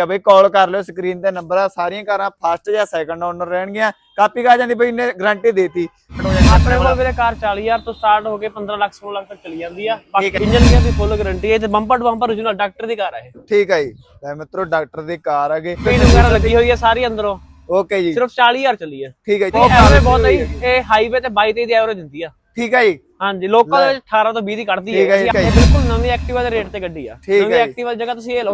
ਆ ਬਈ ਕਾਲ ਕਰ ਲਿਓ ਸਕਰੀਨ ਤੇ ਨੰਬਰ ਆ ਸਾਰੀਆਂ ਕਾਰਾਂ ਫਸਟ ਜਾਂ ਸੈਕੰਡ ਓਨਰ ਰਹਿਣਗੀਆਂ। ਕਾਪੀ ਕਾ ਜਾਂਦੀ ਬਈ ਨੇ ਗਾਰੰਟੀ ਦੇਤੀ। ਆਪਣੇ ਕੋਲ ਵੀਰੇ ਕਾਰ 40000 ਤੋਂ ਸਟਾਰਟ ਹੋ ਕੇ 15 ਲੱਖ 16 ਲੱਖ ਤੱਕ ਚਲੀ ਜਾਂਦੀ ਆ। ਬਾਕੀ। ਇੰਜਨ ਦੀ ਫੁੱਲ ਗਾਰੰਟੀ ਹੈ ਤੇ bumper to bumper original doctor the car ਹੈ ਠੀਕ ਹੈ ਜੀ। ਲੈ ਮਿੱਤਰੋ ਡਾਕਟਰ ਦੀ ਕਾਰ ਹੈਗੇ ਪੀਨ ਵਗੈਰਾ ਲੱਗੀ ਹੋਈ ਹੈ ਸਾਰੀ ਅੰਦਰੋਂ। ਓਕੇ ਜੀ। ਸਿਰਫ 40000 ਚੱਲੀ ਹੈ ਠੀਕ ਹੈ ਜੀ। ਬਹੁਤ ਹੈ। ਇਹ ਹਾਈਵੇ ਤੇ 22 23 ਦੀ ਐਵਰੇਜ ਦਿੰਦੀ ਆ। ਠੀਕ ਹੈ ਜੀ? ਹਾਂਜੀ ਲੋਕਲ 18 ਤੋਂ 20 ਦੀ ਕੱਢਦੀ ਹੈ ਠੀਕ ਹੈ। ਬਿਲਕੁਲ ਨਵੀਂ ਐਕਟਿਵਾ ਦੇ ਰੇਟ ਤੇ ਗੱਡੀ ਆ। ਨਵੀਂ। ਐਕਟਿਵਾ ਦੀ ਜਗ੍ਹਾ ਤੁਸੀਂ ਇਹ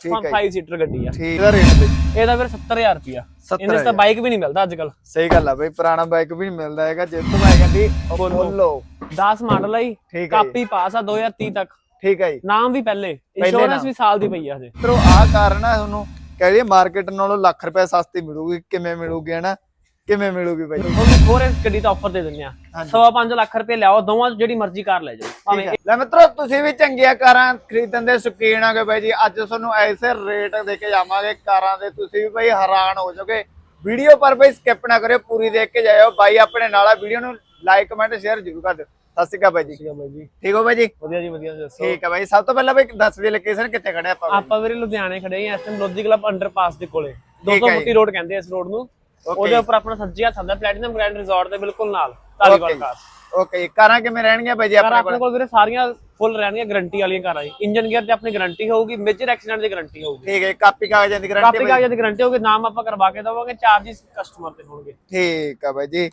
ਠੀਕ ਹੈ 5 ਸੀਟਰ ਗੱਡੀ ਆ। ਠੀਕ ਦਾ ਰੇਟ ਬਈ ਇਹਦਾ ਫਿਰ 70000 ਰੁਪਿਆ 70 ਇਹਦੇ ਤਾਂ ਬਾਈਕ ਵੀ ਨਹੀਂ ਮਿਲਦਾ ਅੱਜ ਕੱਲ ਸਹੀ ਗੱਲ ਆ ਬਈ ਪੁਰਾਣਾ ਬਾਈਕ ਵੀ ਨੀ ਮਿਲਦਾ ਹੈਗਾ। ਜਿੱਥੋਂ ਮੈਂ ਕਹਿੰਦੀ ਬੋਲੋ। 10 ਮਾਡਲ ਆ ਜੀ। ਕਾਪੀ ਪਾਸ ਆ 2030 ਤੱਕ। ਠੀਕ ਹੈ ਜੀ। ਨਾਮ ਵੀ ਪਹਿਲੇ। ਇੰਸ਼ੋਰੈਂਸ ਵੀ ਸਾਲ ਦੀ ਪਈ ਆ ਹਜੇ। ਮਿੱਤਰੋ ਆਹ ਕਾਰ ਨਾ ਤੁਹਾਨੂੰ। ਕਹਿ ਲਈਏ ਮਾਰਕੀਟ ਨਾਲੋਂ ਲੱਖ ਰੁਪਏ ਸਸਤੀ ਮਿਲੂਗੀ ਕਿਵੇਂ ਮਿਲੂਗੀ ਹਨਾ? ਕਿਵੇਂ ਮਿਲੂਗੀ ਬਾਈ? ਤੁਹਾਨੂੰ ਹੋਰ ਇਸ ਗੱਡੀ ਦਾ ਆਫਰ ਦੇ ਦਿੰਦੇ ਆ ਹਾਂਜੀ। ਸਵਾ ਪੰਜ ਲੱਖ ਰੁਪਏ ਲਿਆਓ ਦੋਵਾਂ 'ਚ ਜਿਹੜੀ ਮਰਜ਼ੀ ਕਾਰ ਲੈ ਜਾਓ। ਭਾਵੇਂ ਠੀਕ ਹੈ। ਲੈ ਮਿੱਤਰੋ ਤੁਸੀਂ ਵੀ ਚੰਗੀਆਂ ਕਾਰਾਂ ਖਰੀਦਣ ਦੇ ਸ਼ੌਕੀਨ ਆਗੇ ਬਾਈ ਜੀ। ਅੱਜ ਤੁਹਾਨੂੰ ਐਸੇ ਰੇਟ ਦੇ ਕੇ ਜਾਵਾਂਗੇ ਕਾਰਾਂ ਦੇ। ਤੁਸੀਂ ਵੀ ਬਾਈ ਹੈਰਾਨ ਹੋ ਜਾਓਗੇ। ਵੀਡੀਓ ਪਰ ਬਾਈ ਸਕਿਪ ਨਾ ਕਰਿਓ ਪੂਰੀ ਦੇਖ ਕੇ ਜਾਇਓ। ਬਾਈ ਆਪਣੇ ਨਾਲ ਆ ਵੀਡੀਓ ਨੂੰ ਲਾਈਕ ਕਮੈਂਟ ਸ਼ੇਅਰ ਜ਼ਰੂਰ ਕਰ ਦਿਓ। ਸਤਿ ਸ਼੍ਰੀ ਅਕਾਲ ਬਾਈ ਜੀ। ਠੀਕ ਆ ਬਾਈ ਜੀ। ਠੀਕ ਹੋ ਬਾਈ ਜੀ? ਵਧੀਆ ਜੀ ਵਧੀਆ ਦੱਸੋ। ਠੀਕ ਹੈ ਬਾਈ। ਸਭ ਤੋਂ ਪਹਿਲਾਂ ਬਾਈ ਦੱਸ ਦੀ ਲੋਕੇਸ਼ਨ ਕਿੱਥੇ ਖੜੇ ਆਪਾਂ ਬਾਈ? ਆਪਾਂ ਵੀਰੇ ਲੁਧਿਆਣੇ ਖੜੇ ਆ ਇਸ ਟਾਈਮ ਲੋਜੀ ਕਲੱਬ ਅੰਡਰਪਾਸ ਦੇ ਕੋਲੇ। ਠੀਕ ਹੈ 230 ਰੋਡ ਕਹਿੰਦੇ ਆ ਇਸ ਰੋਡ ਨੂੰ। ਉਹਦੇ ਉੱਪਰ ਆਪਣਾ ਸੱਜੇ ਹੱਥ ਆਉਂਦਾ ਪਲੈਟੀਨਮ ਗ੍ਰੈਂਡ ਰਿਜ਼ੋਰਟ ਦੇ ਬਿਲਕੁਲ ਨਾਲ ਧਾਰੀਵਾਲ। ਕਾਰ। ਓਕੇ ਕਾਰਾਂ ਕਿਵੇਂ ਰਹਿਣਗੀਆਂ ਬਾਈ ਜੀ ਆਪਣੇ ਕੋਲ? ਕੋਲ ਵੀਰੇ ਸਾਰੀਆਂ ਫੁੱਲ ਰਹਿਣਗੀਆਂ ਗਾਰੰਟੀ ਵਾਲੀਆਂ ਕਾਰਾਂ ਜੀ। ਇੰਜਨ ਗੇਅਰ ਤੇ ਆਪਣੀ ਗਾਰੰਟੀ ਹੋਊਗੀ ਮੇਜਰ ਐਕਸੀਡੈਂਟ ਦੀ ਗਾਰੰਟੀ ਹੋਊਗੀ। ਠੀਕ ਹੈ ਕਾਪੀ ਕਾਗਜ਼ਾਂ ਦੀ ਗਾਰੰਟੀ ਕਾਪੀ ਕਾਗਜ਼ਾਂ ਦੀ ਗਾਰੰਟੀ ਹੋਊਗੀ ਨਾਮ ਆਪਾਂ ਕਰਵਾ ਕੇ ਦਵਾਂਗੇ ਚਾਰजेस ਕਸਟਮਰ ਤੇ ਹੋਣਗੇ। ਠੀਕ ਆ ਬਾਈ ਜੀ।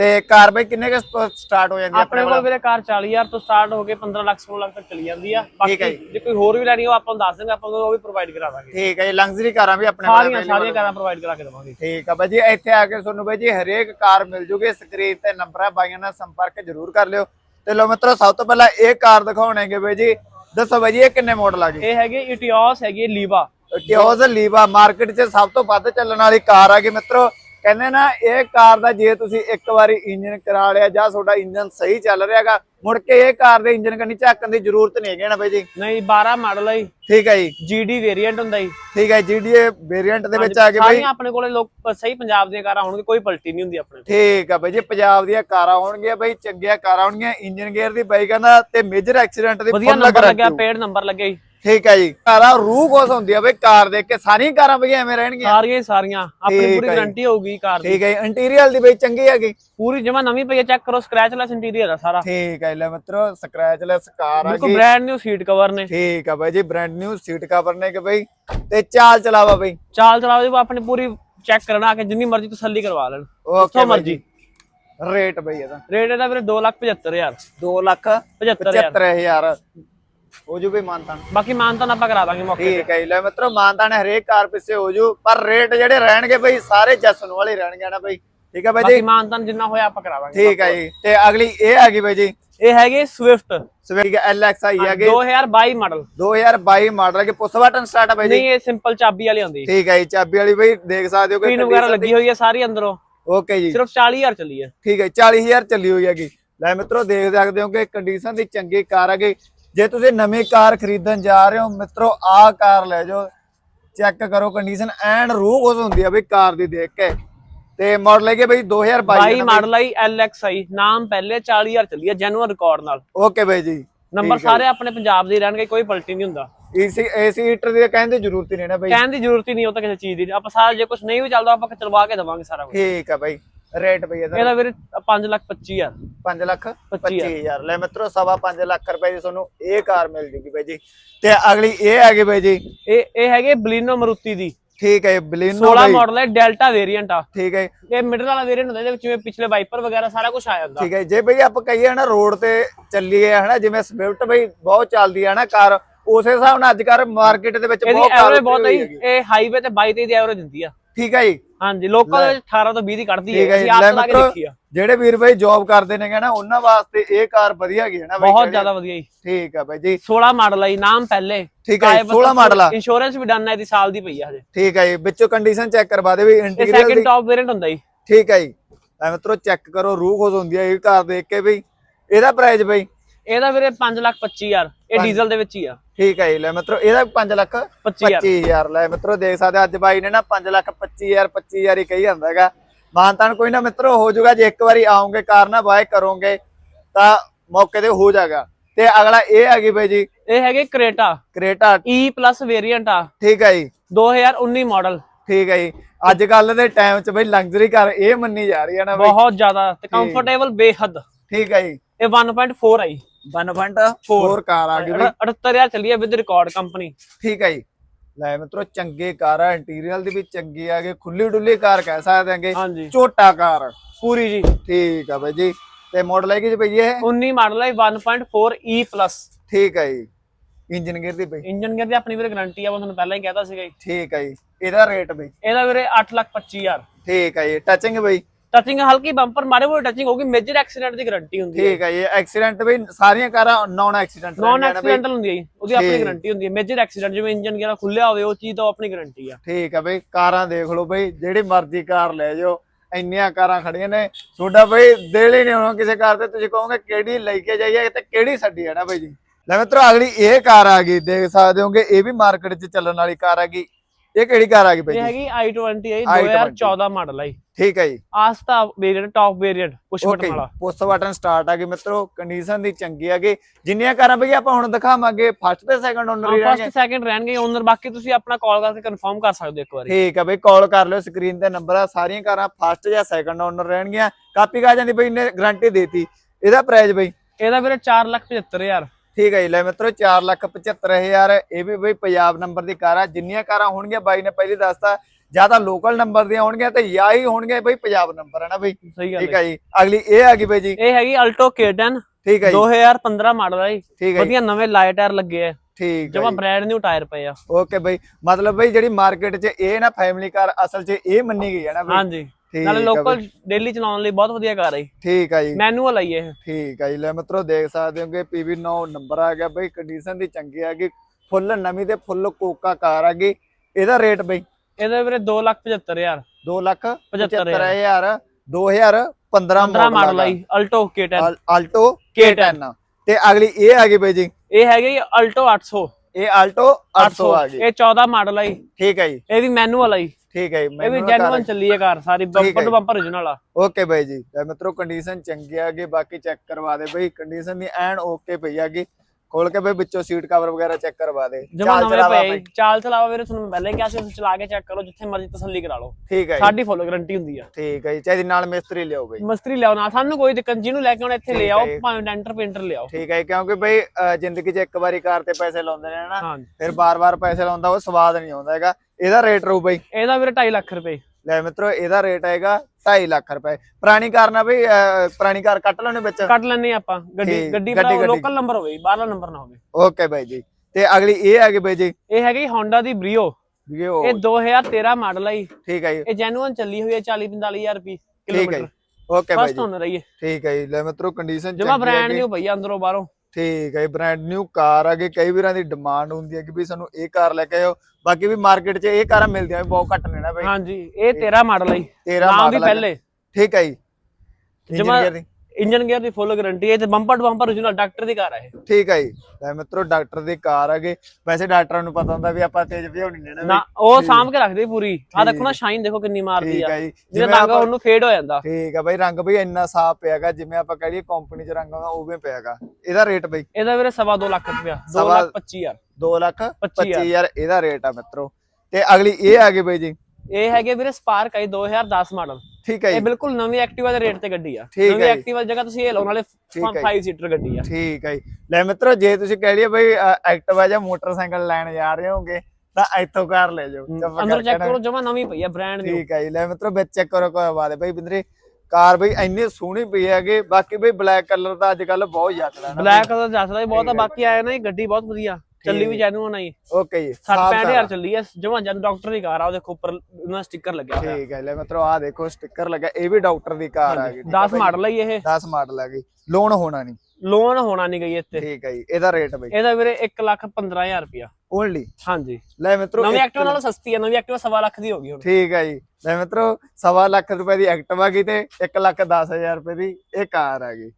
ਤੇ ਕਾਰ ਬਾਈ ਕਿੰਨੇ ਕੁ ਸਟਾਰਟ ਹੋ ਜਾਂਦੀ ਆ ਆਪਣੇ ਕੋਲ ਵੀਰੇ ਕਾਰ 40000 ਤੋਂ ਸਟਾਰਟ ਹੋ ਕੇ 15 ਲੱਖ 16 ਲੱਖ ਤੱਕ ਚਲੀ ਜਾਂਦੀ ਆ। ਬਾਕੀ ਹੈ ਜੀ। ਜੇ ਕੋਈ ਹੋਰ ਵੀ ਲੈਣੀ ਹੋ ਆਪਾਂ ਨੂੰ ਦੱਸ ਦੇਂਗੇ ਆਪਾਂ ਉਹ ਵੀ ਪ੍ਰੋਵਾਈਡ ਕਰਾ ਦਾਂਗੇ। ਠੀਕ ਹੈ ਜੀ ਲਗਜ਼ਰੀ ਕਾਰਾਂ ਵੀ ਆਪਣੇ ਕੋਲ ਸਾਰੀਆਂ ਸਾਰੀਆਂ ਕਾਰਾਂ ਪ੍ਰੋਵਾਈਡ ਕਰਾ ਕੇ ਦਵਾਂਗੇ। ਠੀਕ ਆ ਬਾਈ ਜੀ ਇੱਥੇ ਆ ਕੇ ਤੁਹਾਨੂੰ ਬਾਈ ਜੀ ਹਰੇਕ ਕਾਰ ਮਿਲ ਜੂਗੀ ਸਕਰੀਨ ਤੇ ਨੰਬਰ ਹੈ ਬਾਈਆਂ ਨਾਲ ਸੰਪਰਕ ਜ਼ਰੂਰ ਕਰ ਲਿਓ। ਤੇ ਲੋ ਮਿੱਤਰੋ ਸਭ ਤੋਂ ਪਹਿਲਾਂ ਇਹ ਕਾਰ ਦਿਖਾਉਣਗੇ ਬਾਈ ਜੀ। ਦੱਸੋ ਬਾਈ ਜੀ ਇਹ ਕਿੰਨੇ ਮਾਡਲ ਆ ਗਈ ਇਹ ਹੈਗੇ ਇਟਿਓਸ ਹੈਗੀ ਲੀਵਾ ਟਿਓਜ਼ ਲੀਵਾ ਮਾਰਕੀਟ 'ਚ ਸਭ ਤੋਂ ਵੱਧ ਚੱਲਣ ਵਾਲੀ ਕਾਰ ਆ ਗਈ ਮਿੱਤਰੋ। ਕਹਿੰਦੇ ਨਾ ਇਹ ਕਾਰ ਦਾ ਜੇ ਤੁਸੀਂ ਇੱਕ ਵਾਰੀ ਇੰਜਨ ਕਰਾ ਲਿਆ ਜਾਂ ਤੁਹਾਡਾ ਇੰਜਨ ਸਹੀ ਚੱਲ ਰਿਹਾਗਾ ਮੁੜ ਕੇ ਇਹ ਕਾਰ ਦੇ ਇੰਜਨ ਕੰਨੀ ਝਾਕਣ ਦੀ ਜ਼ਰੂਰਤ ਨਹੀਂ ਹੈਗੀ ਨਾ ਬਾਈ ਜੀ। ਨਹੀਂ 12 ਮਾਡਲ ਹੈ ਠੀਕ ਹੈ ਜੀ। ਜੀਡੀ ਵੇਰੀਐਂਟ ਹੁੰਦਾ ਜੀ। ਠੀਕ ਹੈ ਜੀਡੀਏ ਵੇਰੀਐਂਟ ਦੇ ਵਿੱਚ ਆ ਕੇ ਬਾਈ ਆਪਣੇ ਕੋਲੇ ਲੋਕ ਸਹੀ ਪੰਜਾਬ ਦੀਆਂ ਕਾਰਾਂ ਹੋਣਗੇ ਕੋਈ ਪਲਟੀ ਨਹੀਂ ਹੁੰਦੀ ਆਪਣੇ। ਠੀਕ ਆ ਬਾਈ ਜੀ ਪੰਜਾਬ ਦੀਆਂ ਕਾਰਾਂ ਹੋਣਗੀਆਂ ਬਾਈ ਚੰਗੀਆਂ ਕਾਰਾਂ ਹੋਣਗੀਆਂ ਇੰਜਨ ਗੇਅਰ ਦੀ ਬਾਈ ਕਹਿੰਦਾ ਤੇ ਮੇਜਰ ਐਕਸੀਡੈਂਟ ਦੀ ਵਧੀਆ ਨੰਬਰ ਲੱਗਿਆ ਪੇਡ ਨੰਬਰ ਲੱਗਿਆ ਜੀ। ਠੀਕ ਹੈ ਜੀ। ਕਾਰਾਂ ਰੂਹ ਖੁਸ਼ ਹੁੰਦੀ ਆ ਬਈ ਕਾਰ ਦੇਖ ਕੇ ਸਾਰੀਆਂ ਕਾਰਾਂ ਬਈ ਐਵੇਂ ਰਹਿਣਗੀਆਂ। ਸਾਰੀਆਂ ਹੀ ਸਾਰੀਆਂ ਆਪਣੀ ਪੂਰੀ ਜੀ। ਗਾਰੰਟੀ ਹੋਊਗੀ ਕਾਰ ਦੀ। ਠੀਕ ਹੈ ਇੰਟੀਰੀਅਰ ਦੀ ਬਈ ਚੰਗੀ ਹੈਗੀ। ਪੂਰੀ ਜਮਾ ਨਵੀਂ ਪਈ ਹੈ ਚੈੱਕ ਕਰੋ ਸਕ੍ਰੈਚਲੈਸ ਇੰਟੀਰੀਅਰ ਆ ਸਾਰਾ। ਠੀਕ ਹੈ ਲੈ ਮਿੱਤਰੋ ਸਕ੍ਰੈਚਲੈਸ ਕਾਰ ਆ ਬਿਲਕੁਲ ਗਈ ਬ੍ਰਾਂਡ ਨਿਊ ਸੀਟ ਕਵਰ ਨੇ। ਠੀਕ ਆ ਬਾਈ ਜੀ ਬ੍ਰਾਂਡ ਨਿਊ ਸੀਟ ਕਵਰ ਨੇ ਕਿ ਬਈ। ਤੇ ਚਾਲ ਚਲਾਵਾ ਬਈ। ਚਾਲ ਚਲਾਓ ਜੀ ਆਪਣੀ ਪੂਰੀ ਚੈੱਕ ਕਰਨਾ ਕਿ ਜਿੰਨੀ ਮਰਜ਼ੀ ਤਸੱਲੀ ਕਰਵਾ ਲੈਣ। ਓਕੇ ਮਰਜ਼ੀ ਜੀ। ਰੇਟ ਬਈ ਇਹਦਾ। ਰੇਟ ਇਹਦਾ ਵੀਰੇ 275000 2 ਲੱਖ 75000 75000 ਹੋ ਜੂ ਬਈ ਮਾਨਤਾਨ। ਬਾਕੀ ਮਾਨਤਾਨ ਆਪਾਂ ਕਰਾ ਦਾਂਗੇ ਮੌਕੇ ਤੇ। ਠੀਕ ਹੈ ਜੀ, ਲੈ ਮਿੱਤਰੋ ਮਾਨਤਾਨ ਹਰੇਕ ਕਾਰ ਪਿੱਛੇ ਹੋ ਜੂ ਪਰ ਰੇਟ ਜਿਹੜੇ ਰਹਿਣਗੇ ਬਈ ਸਾਰੇ ਜਸਨ ਵਾਲੇ ਰਹਿਣਗੇ ਨਾ ਬਈ। ਠੀਕ ਹੈ ਬਾਈ ਜੀ? ਬਾਕੀ ਮਾਨਤਾਨ ਜਿੰਨਾ ਹੋਇਆ ਆਪਾਂ ਕਰਾ ਦਾਂਗੇ ਠੀਕ ਹੈ ਜੀ। ਤੇ ਅਗਲੀ ਇਹ ਆ ਗਈ ਬਾਈ ਜੀ। ਇਹ ਹੈਗੇ ਸਵਿਫਟ ਸਵਿਗ ਐਲਐਕਸ ਆਈ ਹੈਗੇ। 2022 ਮਾਡਲ 2022 ਮਾਡਲ ਕੇ ਪੁਸ਼ ਬਟਨ ਸਟਾਰਟ ਆ ਬਾਈ ਜੀ। ਨਹੀਂ ਇਹ ਸਿੰਪਲ ਚਾਬੀ ਵਾਲੀ ਹੁੰਦੀ ਠੀਕ ਹੈ ਜੀ ਚਾਬੀ ਵਾਲੀ ਬਈ ਦੇਖ ਸਕਦੇ ਹੋ ਕਿ ਪੀਨ ਵਗੈਰਾ ਲੱਗੀ ਹੋਈ ਹੈ ਸਾਰੀ ਅੰਦਰੋਂ। ਓਕੇ ਜੀ। ਸਿਰਫ 40000 ਚੱਲੀ ਹੈ। ਠੀਕ ਹੈ 40000 ਚੱਲੀ ਹੋਈ ਹੈਗੀ। ਲੈ ਮਿੱਤਰੋ ਦੇਖ ਸਕਦੇ ਹੋ ਕਿ ਕੰਡੀਸ਼ਨ ਦੀ ਚੰਗੀ ਕਾਰ ਹੈਗੀ। ਜੇ ਤੁਸੀਂ ਨਵੀਂ ਕਾਰ ਖਰੀਦਣ ਜਾ ਰਹੇ ਹੋ ਮਿੱਤਰੋ ਆਹ ਕਾਰ ਲੈ ਜਾਓ। ਚੈੱਕ ਕਰੋ ਕੰਡੀਸ਼ਨ ਐਨ ਰੂਹ ਖੁਸ਼ ਹੁੰਦੀ ਆ ਬਈ ਕਾਰ ਦੀ ਦੇਖ ਕੇ। ਤੇ ਮਾਡਲ ਹੈਗੇ ਬਈ 2022 22 ਮਾਡਲ ਆਈ LXI ਨਾਮ ਪਹਿਲੇ 40000 ਚੱਲੀ ਹੈ ਜੈਨੂਅਲ ਰਿਕਾਰਡ ਨਾਲ। ਓਕੇ ਬਾਈ ਜੀ ਨੰਬਰ ਸਾਰੇ ਆਪਣੇ ਪੰਜਾਬ ਦੇ ਰਹਿਣਗੇ ਕੋਈ ਪਲਟੀ ਨਹੀਂ ਹੁੰਦਾ। ਏਸੀ ਏਸੀ ਹੀਟਰ ਦੀ ਕਹਿਣ ਦੀ ਜ਼ਰੂਰਤ ਨਹੀਂ ਨਾ ਬਾਈ। ਕਹਿਣ ਦੀ ਜ਼ਰੂਰਤ ਹੀ ਨਹੀਂ ਉਹ ਤਾਂ ਕਿਸੇ ਚੀਜ਼ ਦੀ ਆਪਾਂ ਸਾਰਾ ਜੇ ਕੁਝ ਨਹੀਂ ਵੀ ਚੱਲਦਾ ਆਪਾਂ ਚਲਵਾ ਕੇ ਦਵਾਂਗੇ ਸਾਰਾ ਕੁਝ ਠੀਕ ਆ ਬਾਈ। ਰੇਟ ਬਈ ਇਹਦਾ? ਇਹਦਾ ਵੀਰੇ 5 ਲੱਖ 25000 5 ਲੱਖ 25,000 25000 ਲੈ ਮਿੱਤਰੋ ਸਵਾ 5 ਲੱਖ ਰੁਪਏ ਦੀ ਤੁਹਾਨੂੰ ਇਹ ਕਾਰ ਮਿਲ ਜੂਗੀ ਬਾਈ ਜੀ। ਤੇ ਅਗਲੀ ਇਹ ਹੈਗੀ ਬਾਈ ਜੀ। ਇਹ ਇਹ ਹੈਗੇ ਬਲੀਨੋ ਮਰੂਤੀ ਦੀ। ਠੀਕ ਹੈ ਬਲਿਨੋ 16 ਬਾਈ। ਮਾਡਲ ਹੈ ਡੈਲਟਾ ਵੇਰੀਐਂਟ ਆ। ਠੀਕ ਹੈ ਇਹ ਮਿਡਲ ਵਾਲਾ ਵੇਰੀਐਂਟ ਹੁੰਦਾ ਇਹਦੇ ਵਿੱਚ ਜਿਵੇਂ ਪਿਛਲੇ ਵਾਈਪਰ ਵਗੈਰਾ ਸਾਰਾ ਕੁਝ ਆ ਜਾਂਦਾ। ਠੀਕ ਹੈ ਜੇ। ਬਈ ਆਪਾਂ ਕਹੀਏ ਨਾ ਰੋਡ ਤੇ ਚੱਲੀਏ ਹਨਾ ਜਿਵੇਂ ਸਵਿਫਟ ਬਈ ਬਹੁਤ ਚੱਲਦੀ ਹੈ ਨਾ ਕਾਰ ਉਸੇ ਹਿਸਾਬ ਨਾਲ ਅੱਜ ਕੱਲ ਮਾਰਕੀਟ ਦੇ ਵਿੱਚ ਬਹੁਤ ਕਾਰ ਬਹੁਤ ਹੈ। ਇਹ ਹਾਈਵੇ ਤੇ 22 23 ਦੀ ਐਵਰੇਜ ਦਿੰਦੀ ਆ। ਠੀਕ ਹੈ ਜੀ? ਹਾਂਜੀ ਲੋਕਲ 18 ਤੋਂ 20 ਦੀ ਕੱਢਦੀ ਹੈ ਅਸੀਂ ਆਪ ਲੈ ਕੇ ਦੇਖੀ ਆ। ਜਿਹੜੇ ਵੀਰ ਬਾਈ ਜੌਬ ਕਰਦੇ ਨੇਗੇ ਨਾ ਉਹਨਾਂ ਵਾਸਤੇ ਇਹ ਕਾਰ ਵਧੀਆ ਹੈਗੀ ਹੈ ਨਾ ਬਾਈ ਬਹੁਤ ਜ਼ਿਆਦਾ ਵਧੀਆ ਜੀ। ਠੀਕ ਹੈ ਬਾਈ ਜੀ। 16 ਮਾਡਲ ਆ ਜੀ ਨਾਮ ਪਹਿਲੇ। ਠੀਕ ਹੈ ਜੀ, 16 ਮਾਡਲ ਆ। ਇੰਸ਼ੋਰੈਂਸ ਵੀ ਡਨ ਹੈ ਇਹਦੀ ਸਾਲ ਦੀ ਪਈ ਆ ਹਜੇ। ਠੀਕ ਹੈ ਜੀ ਵਿੱਚੋਂ ਕੰਡੀਸ਼ਨ ਚੈੱਕ ਕਰਵਾ ਦੇ ਵੀ ਇੰਟੀਰੀਅਰ ਸੈਕਿੰਡ ਦੀ। ਟਾਪ ਵੇਰੀਐਂਟ ਹੁੰਦਾ ਜੀ। ਠੀਕ ਹੈ ਜੀ। ਲੈ ਮਿੱਤਰੋ ਚੈੱਕ ਕਰੋ ਰੂਹ ਖੁਸ਼ ਹੁੰਦੀ ਹੈ ਇਹ ਕਾਰ ਦੇਖ ਕੇ ਬਈ ਇਹਦਾ ਪ੍ਰਾਈਸ ਬਈ? ਇਹਦਾ ਵੀਰੇ 5 ਲੱਖ 25000 ਇਹ ਡੀਜ਼ਲ ਦੇ ਵਿੱਚ ਹੀ ਆ। ਠੀਕ ਹੈ ਜੀ ਲੈ ਮਿੱਤਰੋ ਇਹਦਾ 5 ਲੱਖ 25000 25000 ਲੈ ਮਿੱਤਰੋ ਦੇਖ ਸਕਦੇ ਅੱਜ ਬਾਈ ਨੇ ਨਾ 5 ਲੱਖ 25000 25000 ਹੀ ਕਹੀ ਜਾਂਦਾ ਹੈਗਾ। ਮਾਨਤਾਨ ਕੋਈ ਨਾ ਮਿੱਤਰੋ ਹੋ ਜਾਊਗਾ ਜੇ ਇੱਕ ਵਾਰੀ ਆਉਂਗੇ ਕਾਰ ਨਾ ਬਾਏ ਕਰੋਗੇ ਤਾਂ ਮੌਕੇ ਤੇ ਹੋ ਜਾਏਗਾ ਤੇ ਅਗਲਾ ਇਹ ਹੈਗੀ ਬਾਈ ਜੀ ਇਹ ਹੈਗੇ Creta. Creta. E plus variant ਆ। ਠੀਕ ਹੈ ਜੀ। 2019 ਮਾਡਲ ਠੀਕ ਹੈ ਜੀ। ਅੱਜ ਕੱਲ ਦੇ ਟਾਈਮ 'ਚ ਬਈ ਲਗਜ਼ਰੀ ਕਾਰ ਇਹ ਮੰਨੀ ਜਾ ਰਹੀ ਹੈ ਨਾ ਬਹੁਤ ਜ਼ਿਆਦਾ ਤੇ ਕੰਫਰਟੇਬਲ ਬੇਹੱਦ। ਠੀਕ ਹੈ ਜੀ। ਇਹ 1.4 ਆਈ ਬਨਫੰਟ 4 ਕਾਰ ਆ ਗਈ ਬਈ। 78000 ਚੱਲੀ ਹੈ ਵਿਦ ਰਿਕਾਰਡ ਕੰਪਨੀ ਠੀਕ ਹੈ ਜੀ। ਲੈ ਮਿੱਤਰੋ ਚੰਗੇ ਕਾਰ ਆ ਇੰਟੀਰੀਅਰ ਦੀ ਵੀ ਚੰਗੀ ਆ ਗਈ ਖੁੱਲੀ ਡੁੱਲੀ ਕਾਰ ਕਹਿ ਸਕਦੇ ਆਂਗੇ। ਛੋਟਾ ਕਾਰ। ਪੂਰੀ ਜੀ। ਠੀਕ ਆ ਬਈ ਜੀ। ਤੇ ਮਾਡਲ ਹੈ ਕਿ ਜੀ ਬਈ ਇਹ? 19 ਮਾਡਲ ਹੈ 1.4 E ਠੀਕ ਹੈ ਜੀ। ਇੰਜਨ ਗੇਅਰ ਦੀ ਬਈ। ਇੰਜਨ ਗੇਅਰ ਦੀ ਆਪਣੀ ਵੀਰੇ ਗਾਰੰਟੀ ਆ ਮੈਂ ਤੁਹਾਨੂੰ ਪਹਿਲਾਂ ਹੀ ਕਹਿਤਾ ਸੀਗਾ ਜੀ। ਠੀਕ ਹੈ ਜੀ। ਇਹਦਾ ਰੇਟ ਬਈ? ਇਹਦਾ ਵੀਰੇ 825000 ਠੀਕ ਹੈ ਜੀ। ਟੱਚਿੰਗ ਬਈ? ਟਚਿੰਗ ਹਲਕੀ ਬੰਪਰ ਮਾੜੇ ਮੋਟੇ ਟਚਿੰਗ ਹੋਊਗੀ ਮੇਜਰ ਐਕਸੀਡੈਂਟ ਦੀ ਗਾਰੰਟੀ ਹੁੰਦੀ ਹੈ। ਠੀਕ ਹੈ ਜੀ ਐਕਸੀਡੈਂਟ ਬਈ ਸਾਰੀਆਂ ਕਾਰਾਂ ਨਾਨ ਐਕਸੀਡੈਂਟ ਨਾਨ ਐਕਸੀਡੈਂਟਲ ਹੁੰਦੀ ਹੈ ਉਹਦੀ ਆਪਣੀ। ਗਾਰੰਟੀ ਹੁੰਦੀ ਹੈ ਮੇਜਰ ਐਕਸੀਡੈਂਟ ਜਿਵੇਂ ਇੰਜਨ ਗੇਅਰ ਖੁੱਲਿਆ ਹੋਵੇ ਉਹ ਚੀਜ਼ ਤਾਂ ਆਪਣੀ ਗਾਰੰਟੀ ਆ। ਠੀਕ ਆ ਬਈ ਕਾਰਾਂ ਦੇਖ ਲਓ ਬਈ ਜਿਹੜੀ ਮਰਜ਼ੀ ਕਾਰ ਲੈ ਜਾਓ ਇੰਨੀਆਂ ਕਾਰਾਂ ਖੜੀਆਂ ਨੇ ਤੁਹਾਡਾ ਬਈ ਦਿਲ ਹੀ ਨਹੀਂ ਹੋਣਾ ਕਿਸੇ ਕਾਰ ਤੇ ਤੁਸੀਂ ਕਹੋਗੇ ਕਿਹੜੀ ਲੈ ਕੇ ਜਾਈਏ ਤੇ ਕਿਹੜੀ ਛੱਡੀ ਹੈ ਨਾ ਬਈ ਜੀ। ਲੈ ਮਿੱਤਰੋ ਅਗਲੀ ਇਹ ਕਾਰ ਆ ਗਈ ਦੇਖ ਸਕਦੇ ਹੋਗੇ ਇਹ ਵੀ ਮਾਰਕੀਟ 'ਚ ਚੱਲਣ ਵਾਲੀ ਕਾਰ ਆ ਗਈ। ਇਹ ਕਿਹੜੀ ਕਾਰ ਆ ਗਈ ਬਈ ਇਹ ਹੈਗੀ i20 ਹੈ ਜੀ, i20 2014 ਮਾਡਲ ਹੈ। ਠੀਕ ਹੈ ਜੀ। Asta variant top variant push button ਵਾਲਾ। ਪੁਸ਼ ਬਟਨ ਸਟਾਰਟ ਆ ਗਈ ਮਿੱਤਰੋ ਕੰਡੀਸ਼ਨ ਦੀ ਚੰਗੀ ਆ ਗਈ। ਜਿੰਨੀਆਂ ਕਾਰਾਂ ਬਈ ਆਪਾਂ ਹੁਣ ਦਿਖਾਵਾਂਗੇ ਫਸਟ ਤੇ ਸੈਕੰਡ ਓਨਰ ਹੀ ਰਹਿਣਗੇ। ਫਸਟ ਸੈਕਿੰਡ ਰਹਿਣਗੇ ਓਨਰ ਬਾਕੀ ਤੁਸੀਂ ਆਪਣਾ ਕਾਲ ਕਰਕੇ ਕਨਫਰਮ ਕਰ ਸਕਦੇ ਹੋ ਇੱਕ ਵਾਰੀ। ਠੀਕ ਆ ਬਈ ਕਾਲ ਕਰ ਲਿਓ ਸਕਰੀਨ ਤੇ ਨੰਬਰ ਆ ਸਾਰੀਆਂ ਕਾਰਾਂ ਫਸਟ ਜਾਂ ਸੈਕੰਡ ਓਨਰ ਰਹਿਣਗੀਆਂ। ਕਾਪੀ ਕਾ ਜਾਂਦੀ ਬਈ ਇਹਨੇ ਗਾਰੰਟੀ ਦੇਤੀ। ਇਹਦਾ ਪ੍ਰਾਈਸ ਬਈ? ਇਹਦਾ ਵੀਰੇ 475000 ਠੀਕ ਹੈ ਜੀ ਲੈ ਮਿੱਤਰੋ 475000 ਇਹ ਵੀ ਬਈ ਪੰਜਾਬ ਨੰਬਰ ਦੀ ਕਾਰ ਆ। ਜਿੰਨੀਆਂ ਕਾਰਾਂ ਹੋਣਗੀਆਂ ਬਾਈ ਨੇ ਪਹਿਲੀ ਦੱਸਤਾ ਜਾਂ ਤਾਂ ਲੋਕਲ ਨੰਬਰ ਦੀਆਂ ਹੋਣਗੀਆਂ ਤੇ ਜਾਂ ਹੀ ਹੋਣਗੀਆਂ ਬਈ ਪੰਜਾਬ ਨੰਬਰ ਹੈ ਨਾ ਬਈ? ਸਹੀ ਗੱਲ ਠੀਕ ਹੈ ਜੀ। ਅਗਲੀ ਇਹ ਆ ਗਈ ਬਈ ਜੀ। ਇਹ ਹੈਗੀ ਅਲਟੋ K10 ਠੀਕ ਹੈ ਜੀ। 2015 ਮਾਡਲ ਹੈ ਜੀ। ਵਧੀਆ ਨਵੇਂ ਲਾਈਟ ਟਾਇਰ ਲੱਗੇ ਆ। ਠੀਕ ਹੈ ਜਮਾ ਬ੍ਰਾਂਡ ਨਿਊ ਟਾਇਰ ਪਏ ਆ। ਓਕੇ ਬਈ। ਮਤਲਬ ਬਈ ਜਿਹੜੀ ਮਾਰਕੀਟ 'ਚ ਇਹ ਨਾ ਫੈਮਿਲੀ ਕਾਰ ਅਸਲ 'ਚ ਇਹ ਮੰਨੀ ਗਈ ਹੈ ਨਾ ਬਈ। ਹਾਂਜੀ। ਨਾਲੇ ਆ ਲੋਕਲ ਡੇਲੀ ਚਲਾਉਣ ਲਈ ਬਹੁਤ ਵਧੀਆ ਕਾਰ ਹੈ ਠੀਕ ਹੈ ਜੀ। ਮੈਨੂਅਲ ਹੈ ਜੀ ਇਹ। ਠੀਕ ਹੈ ਜੀ ਲੈ ਮਿੱਤਰੋ ਦੇਖ ਸਕਦੇ ਹੋਗੇ PV9 ਨੰਬਰ ਆ ਗਿਆ ਬਈ ਕੰਡੀਸ਼ਨ ਦੀ ਚੰਗੀ ਆ ਗਈ ਫੁੱਲ ਨਵੀਂ ਤੇ ਫੁੱਲ ਕੋਕਾ ਕਾਰ ਆ ਗਈ। ਇਹਦਾ ਰੇਟ ਬਈ? ਇਹਦੇ ਵੀਰੇ 275000 2 ਲੱਖ 75000 75000 2015 15 ਮਾਡਲ ਹੈ ਜੀ Alto K10 Alto K10 K10 ਤੇ ਅਗਲੀ ਇਹ ਆ ਗਈ ਬਈ ਜੀ? ਇਹ ਹੈਗੀ ਅਲਟੋ 800 ਇਹ ਆਲਟੋ 800 ਆ ਗਈ। ਇਹ 14 ਮਾਡਲ ਹੈ ਜੀ। ਠੀਕ ਹੈ ਜੀ। ਇਹ ਵੀ ਮੈਨੂਅਲ ਹੈ ਜੀ। ਠੀਕ ਹੈ ਜੀ ਇਹ ਵੀ ਜੈਨੂਅਨ ਚੱਲੀ ਹੈ ਕਾਰ ਸਾਰੀ ਬੰਪਰ। ਟੂ ਬੰਪਰ origignal ਆ ਓਕੇ ਬਾਈ ਜੀ ਮਿੱਤਰੋ ਕੰਡੀਸ਼ਨ ਚੰਗੀ ਆ ਗਈ ਬਾਕੀ ਚੈੱਕ ਕਰਵਾ ਦੇ ਬਈ ਕੰਡੀਸ਼ਨ ਦੀ ਐਨ ਓਕੇ ਪਈ ਆ ਗਈ ਖੋਲ ਕੇ ਬਈ ਵਿੱਚੋਂ ਸੀਟ ਕਵਰ ਵਗੈਰਾ ਚੈੱਕ ਕਰਵਾ ਦੇ। ਜਮਾ ਚਾਲ ਨਵੇਂ ਪਏ। ਚਾਲ ਚਲਾਵਾ ਵੀਰੇ ਤੁਹਾਨੂੰ ਪਹਿਲਾਂ ਕਿਹਾ ਸੀ ਤੁਸੀਂ ਚਲਾ ਕੇ ਚੈੱਕ ਕਰੋ ਜਿੱਥੇ ਮਰਜ਼ੀ ਤਸੱਲੀ ਕਰਾ ਲਓ। ਠੀਕ ਹੈ ਸਾਡੀ ਫੁੱਲ ਗਾਰੰਟੀ ਹੁੰਦੀ ਆ। ਠੀਕ ਹੈ ਜੀ ਚਾਹੀਦੀ ਨਾਲ ਮਿਸਤਰੀ ਲਿਆਓ ਬਈ। ਮਸਤਰੀ ਲਿਆਓ ਨਾ ਸਾਨੂੰ ਕੋਈ ਦਿੱਕਤ ਨੀ, ਜਿਹਨੂੰ ਲੈ ਕੇ ਆਉਣਾ ਇੱਥੇ ਲੈ ਠੀਕ ਆਓ ਹੈ। ਭਾਵੇਂ ਡੈਂਟਰ ਪੇਂਟਰ ਲਿਆਓ। ਠੀਕ ਹੈ ਕਿਉਂਕਿ ਬਈ ਜ਼ਿੰਦਗੀ 'ਚ ਇੱਕ ਵਾਰੀ ਕਾਰ ਤੇ ਪੈਸੇ ਲਾਉਂਦੇ ਨੇ ਨਾ ਹਾਂ ਫਿਰ ਬਾਰ-ਬਾਰ ਪੈਸੇ ਲਾਉਂਦਾ ਉਹ ਸਵਾਦ ਨਹੀਂ ਆਉਂਦਾ ਹੈਗਾ। ਇਹਦਾ ਰੇਟ ਰਹੂ ਬਈ। ਇਹਦਾ ਵੀਰੇ 2.5 ਲੱਖ ਰੁਪਏ। ਲੈ ਮਿੱਤਰੋ ਇਹਦਾ ਰੇਟ ਹੈਗਾ 2.5 ਲੱਖ ਰੁਪਏ। ਪੁਰਾਣੀ ਕਾਰ ਨਾ ਬਈ ਪੁਰਾਣੀ ਕਾਰ ਕੱਟ ਲੈਣੇ ਵਿੱਚ? ਕੱਟ ਲੈਣੇ ਆਪਾਂ। ਗੱਡੀ ਗੱਡੀ। ਲੋਕਲ ਨੰਬਰ ਹੋਵੇ ਬਾਹਰਲਾ ਨੰਬਰ ਨਾ ਹੋਵੇ। ਓਕੇ ਬਾਈ ਜੀ। ਤੇ ਅਗਲੀ ਇਹ ਗਈ ਬਈ ਜੀ? ਇਹ ਹੈਗੀ Honda ਦੀ Brio ਇਹ 2013 ਮਾਡਲ ਹੈ ਜੀ। ਠੀਕ ਹੈ ਜੀ। ਇਹ ਜੈਨੂਅਨ ਚੱਲੀ ਹੋਈ ਹੈ 40 45000 ਰੁਪਏ ਠੀਕ ਹੈ ਕਿਲੋਮੀਟਰ। ਜੀ ਓਕੇ ਬਾਈ ਫਸਟ ਜੀ। ਓਨਰ ਹੈ ਠੀਕ ਹੈ ਜੀ। ਲੈ ਮਿੱਤਰੋ ਕੰਡੀਸ਼ਨ ਜਮਾ ਬ੍ਰਾਂਡ ਨਿਊ ਭਈਆ ਅੰਦਰੋਂ ਬਾਹਰੋਂ। ਠੀਕ ਹੈ ਬ੍ਰਾਂਡ ਨਿਊ ਕਾਰ ਆ ਗਈ ਕਈ ਵੀਰਾਂ ਦੀ ਡਿਮਾਂਡ ਹੁੰਦੀ ਹੈ ਕਿ ਵੀ ਸਾਨੂੰ ਇਹ ਕਾਰ ਲੈ ਕੇ ਆਓ ਬਾਕੀ ਵੀ ਮਾਰਕੀਟ 'ਚ ਇਹ ਕਾਰਾਂ ਮਿਲਦੀਆਂ ਵੀ ਬਹੁਤ ਘੱਟ ਨੇ ਨਾ ਬਈ। ਹਾਂਜੀ ਇਹ 13 ਮਾਡਲ ਹੈ ਜੀ। 13 ਨਾਮ ਵੀ ਮਾਡਲ ਪਹਿਲੇ। ਠੀਕ ਹੈ ਜੀ। ਜਮਾਂ- ਇੰਜਨ ਗੇਅਰ ਦੀ ਫੁੱਲ ਗਾਰੰਟੀ ਹੈ ਤੇ bumper to bumper original doctor the car ਹੈ ਇਹ। ਠੀਕ ਹੈ ਜੀ। ਲੈ ਮਿੱਤਰੋ ਡਾਕਟਰ ਦੀ ਕਾਰ ਹੈਗੇ ਵੈਸੇ ਡਾਕਟਰਾਂ ਨੂੰ ਪਤਾ ਹੁੰਦਾ ਵੀ ਆਪਾਂ ਤੇਜ਼ ਭਜਾਉਣੀ ਨੇ ਨਾ ਉਹ ਸਾਂਭ ਕੇ ਰੱਖਦੇ ਪੂਰੀ। ਆ ਦੇਖੋ ਨਾ ਸ਼ਾਈਨ ਦੇਖੋ ਕਿੰਨੀ ਮਾਰਦੀ ਠੀਕ ਆ ਹੈ ਜੀ। ਜਿਹਦਾ ਜਿਵੇਂ ਰੰਗ ਉਹਨੂੰ ਫੇਡ ਹੋ ਜਾਂਦਾ। ਠੀਕ ਹੈ ਬਈ ਰੰਗ ਬਈ ਇੰਨਾ ਸਾਫ਼ ਪਿਆਗਾ ਜਿਵੇਂ ਆਪਾਂ ਕਹਿ ਲਈਏ ਕੰਪਨੀ 'ਚ ਰੰਗ ਆਉਂਦਾ ਉਵੇਂ ਪਿਆਗਾ। ਇਹਦਾ ਰੇਟ ਬਈ? ਇਹਦਾ ਵੀਰੇ ਸਵਾ ਦੋ ਲੱਖ ਰੁਪਇਆ। ਦੋ ਸਵਾ- ਲੱਖ ਪੱਚੀ ਹਜ਼ਾਰ। 2 ਲੱਖ 25,000 25000 ਇਹਦਾ ਰੇਟ ਆ ਮਿੱਤਰੋ। ਤੇ ਅਗਲੀ ਇਹ ਆ ਗਈ ਬਈ ਜੀ। ਇਹ ਹੈਗੇ ਵੀਰੇ ਸਪਾਰਕ ਹੈ 2010 ਮਾਡਲ। ਠੀਕ ਹੈ ਇਹ ਬਿਲਕੁਲ ਨਵੀਂ ਐਕਟਿਵਾ ਦੇ ਰੇਟ ਤੇ ਗੱਡੀ ਆ। ਨਵੀਂ। ਐਕਟਿਵਾ ਦੀ ਜਗ੍ਹਾ ਤੁਸੀਂ ਇਹ ਲਾਉਣ ਵਾਲੇ ਠੀਕ ਹੈ 5 ਸੀਟਰ ਗੱਡੀ ਆ। ਠੀਕ ਹੈ ਲੈ ਮਿੱਤਰੋ ਜੇ ਤੁਸੀਂ ਕਹਿ ਲਈਏ ਬਈ ਐਕਟਿਵਾ ਜਾਂ ਮੋਟਰਸਾਈਕਲ ਲੈਣ ਜਾ ਰਹੇ ਹੋਗੇ ਤਾਂ ਇੱਥੋਂ ਕਾਰ ਲੈ ਜਾਓ। ਅੰਦਰ ਚੈੱਕ ਕਰੋ ਜਮਾ ਨਵੀਂ ਪਈ ਆ ਬ੍ਰਾਂਡ ਦੀ ਠੀਕ ਹੈ ਜੀ। ਲੈ ਮਿੱਤਰੋ ਵਿੱਚ ਚੈੱਕ ਕਰੋ ਕਰਵਾ ਦੇ ਬਈ ਬਿੰਦਰੇ ਕਾਰ ਬਈ ਇੰਨੀ ਸੋਹਣੀ ਪਈ ਹੈਗੀ ਬਾਕੀ ਬਈ ਬਲੈਕ ਕਲਰ ਦਾ ਅੱਜ ਕੱਲ ਬਹੁਤ ਨਾ ਬਲੈਕ ਕਲਰ ਜੱਸਦਾ ਵੀ ਬਹੁਤ ਆ। ਬਾਕੀ ਆਇਆ ਨਾ ਇਹ ਗੱਡੀ ਬਹੁਤ ਵਧੀਆ। ਚੱਲੀ ਵੀ ਜੈਨੂਨ ਆਈ ਓਕੇ ਜੀ 60 ਸਾਫ਼ 65000 ਕਾਰ ਆ। ਚੱਲੀ ਆ ਜਮਾ ਜਨ ਡਾਕਟਰ ਦੀ ਕਾਰ ਆ ਉਹਦੇ ਉੱਪਰ ਉਹਨਾਂ ਸਟicker ਲੱਗਿਆ ਹੋਇਆ। ਠੀਕ ਹੈ ਲੈ ਮਿੱਤਰੋ ਆ ਦੇਖੋ ਸਟicker ਲੱਗਾ ਇਹ ਵੀ ਡਾਕਟਰ ਦੀ ਕਾਰ ਆ ਗਈ 10 ਮਾਡਲ ਹੈ ਇਹ। 10 ਮਾਡਲ ਆ ਗਈ ਲੋਨ ਹੋਣਾ ਨਹੀਂ। ਲੋਨ ਹੋਣਾ ਨਹੀਂ ਗਈ ਇੱਥੇ। ਠੀਕ ਹੈ ਜੀ ਇਹਦਾ ਰੇਟ ਬਈ। ਇਹਦਾ ਵੀਰੇ 1 ਲੱਖ 15000 ਰੁਪਇਆ। ਓਨਲੀ ਹਾਂਜੀ। ਲੈ ਮਿੱਤਰੋ ਨਵੀਂ ਐਕਟਿਵਾ ਨਾਲੋਂ ਸਸਤੀ ਹੈ ਨਵੀਂ ਐਕਟਿਵਾ ਸਵਾ ਲੱਖ ਦੀ ਹੋ ਗਈ ਹੁਣ। ਠੀਕ ਹੈ ਜੀ ਲੈ ਮਿੱਤਰੋ ਸਵਾ ਲੱਖ ਰੁਪਏ ਦੀ ਐਕਟਿਵਾ ਗਈ ਤੇ 1 ਲੱਖ 10000 ਰੁਪਏ ਦੀ ਇਹ ਕਾਰ ਆ ਗਈ।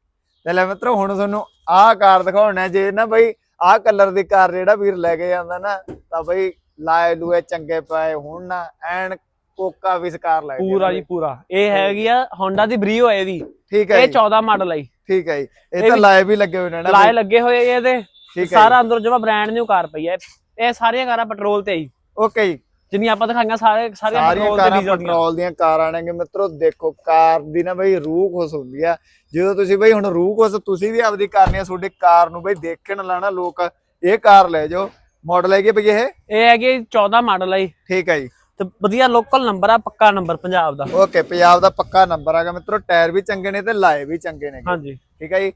ਲੈ ਮਿੱਤਰੋ ਹੁਣ ਤੁਹਾਨੂੰ ਆਹ ਕਾਰ ਦਿਖਾਉਣਾ ਜੇ ਨਾ ਬਈ ਆਹ ਕਲਰ ਦੀ ਕਾਰ ਜਿਹੜਾ ਵੀਰ ਲੈ ਕੇ ਜਾਂਦਾ ਨਾ ਤਾਂ ਬਈ ਲਾਏ ਲੂਏ ਚੰਗੇ ਪਏ ਹੁਣ ਨਾ ਐਨ ਕੋਕਾ ਵਿਸਕਾਰ ਲੈ ਪੂਰਾ ਜੀ ਪੂਰਾ। ਇਹ ਹੈਗੀ ਆ Honda ਦੀ Brio ਹੈ ਇਹਦੀ। ਠੀਕ ਹੈ ਇਹ ਜੀ। 14 ਮਾਡਲ ਹੈ ਜੀ। ਠੀਕ ਹੈ ਜੀ। ਇਹ ਤਾਂ ਵੀ- ਲਾਏ ਵੀ ਲੱਗੇ ਹੋਏ ਨੇ ਨਾ ਲਾਏ। ਲੱਗੇ ਹੋਏ ਇਹਦੇ। ਸਾਰਾ ਅੰਦਰ ਜਮਾ ਬ੍ਰਾਂਡ ਨਿਊ ਕਾਰ ਪਈ ਹੈ ਇਹ ਸਾਰੀਆਂ ਕਾਰਾਂ ਪੈਟਰੋਲ ਤੇ ਹੀ ਓਕੇ ਜੀ। ਜਿੰਨੀ ਆਪਾਂ ਦਿਖਾਈਆਂ ਸਾਰੇ ਸਾਰੀਆਂ ਸਾਰੀਆਂ ਪੈਟਰੋਲ ਤੇ ਕਾਰਾਂ ਡੀਜ਼ਲ ਦੀਆਂ ਪੈਟਰੋਲ ਦੀਆਂ ਕਾਰਾਂ ਆਣਗੇ ਮਿੱਤਰੋ ਦੇਖੋ ਕਾਰ ਦੀ ਨਾ ਬਈ ਰੂਹ ਖੁਸ਼ ਹੁੰਦੀ ਆ। ਜਦੋਂ ਤੁਸੀਂ ਬਈ ਹੁਣ ਰੂਹ ਖੁਸ਼ ਤੁਸੀਂ ਵੀ ਆਪਦੀ ਕਰਨੀ ਆ ਤੁਹਾਡੀ ਕਾਰ ਨੂੰ ਬਈ ਦੇਖਣ ਲਾਣਾ ਲੋਕ ਇਹ ਕਾਰ ਲੈ ਜਾਓ। ਮਾਡਲ ਹੈਗੇ ਬਈ ਇਹ? ਇਹ ਹੈਗੇ 14 ਮਾਡਲ ਆ ਜੀ। ਠੀਕ ਹੈ ਜੀ। ਤੇ ਵਧੀਆ ਲੋਕਲ ਨੰਬਰ ਆ ਪੱਕਾ ਨੰਬਰ ਪੰਜਾਬ ਦਾ। ਓਕੇ ਪੰਜਾਬ ਦਾ ਪੱਕਾ ਨੰਬਰ ਹੈਗਾ ਮਿੱਤਰੋ। ਟਾਇਰ ਵੀ ਚੰਗੇ ਨੇ ਤੇ ਲਾਏ ਵੀ ਚੰਗੇ ਨੇ ਹਾਂਜੀ। ਠੀਕ ਹੈ ਜੀ।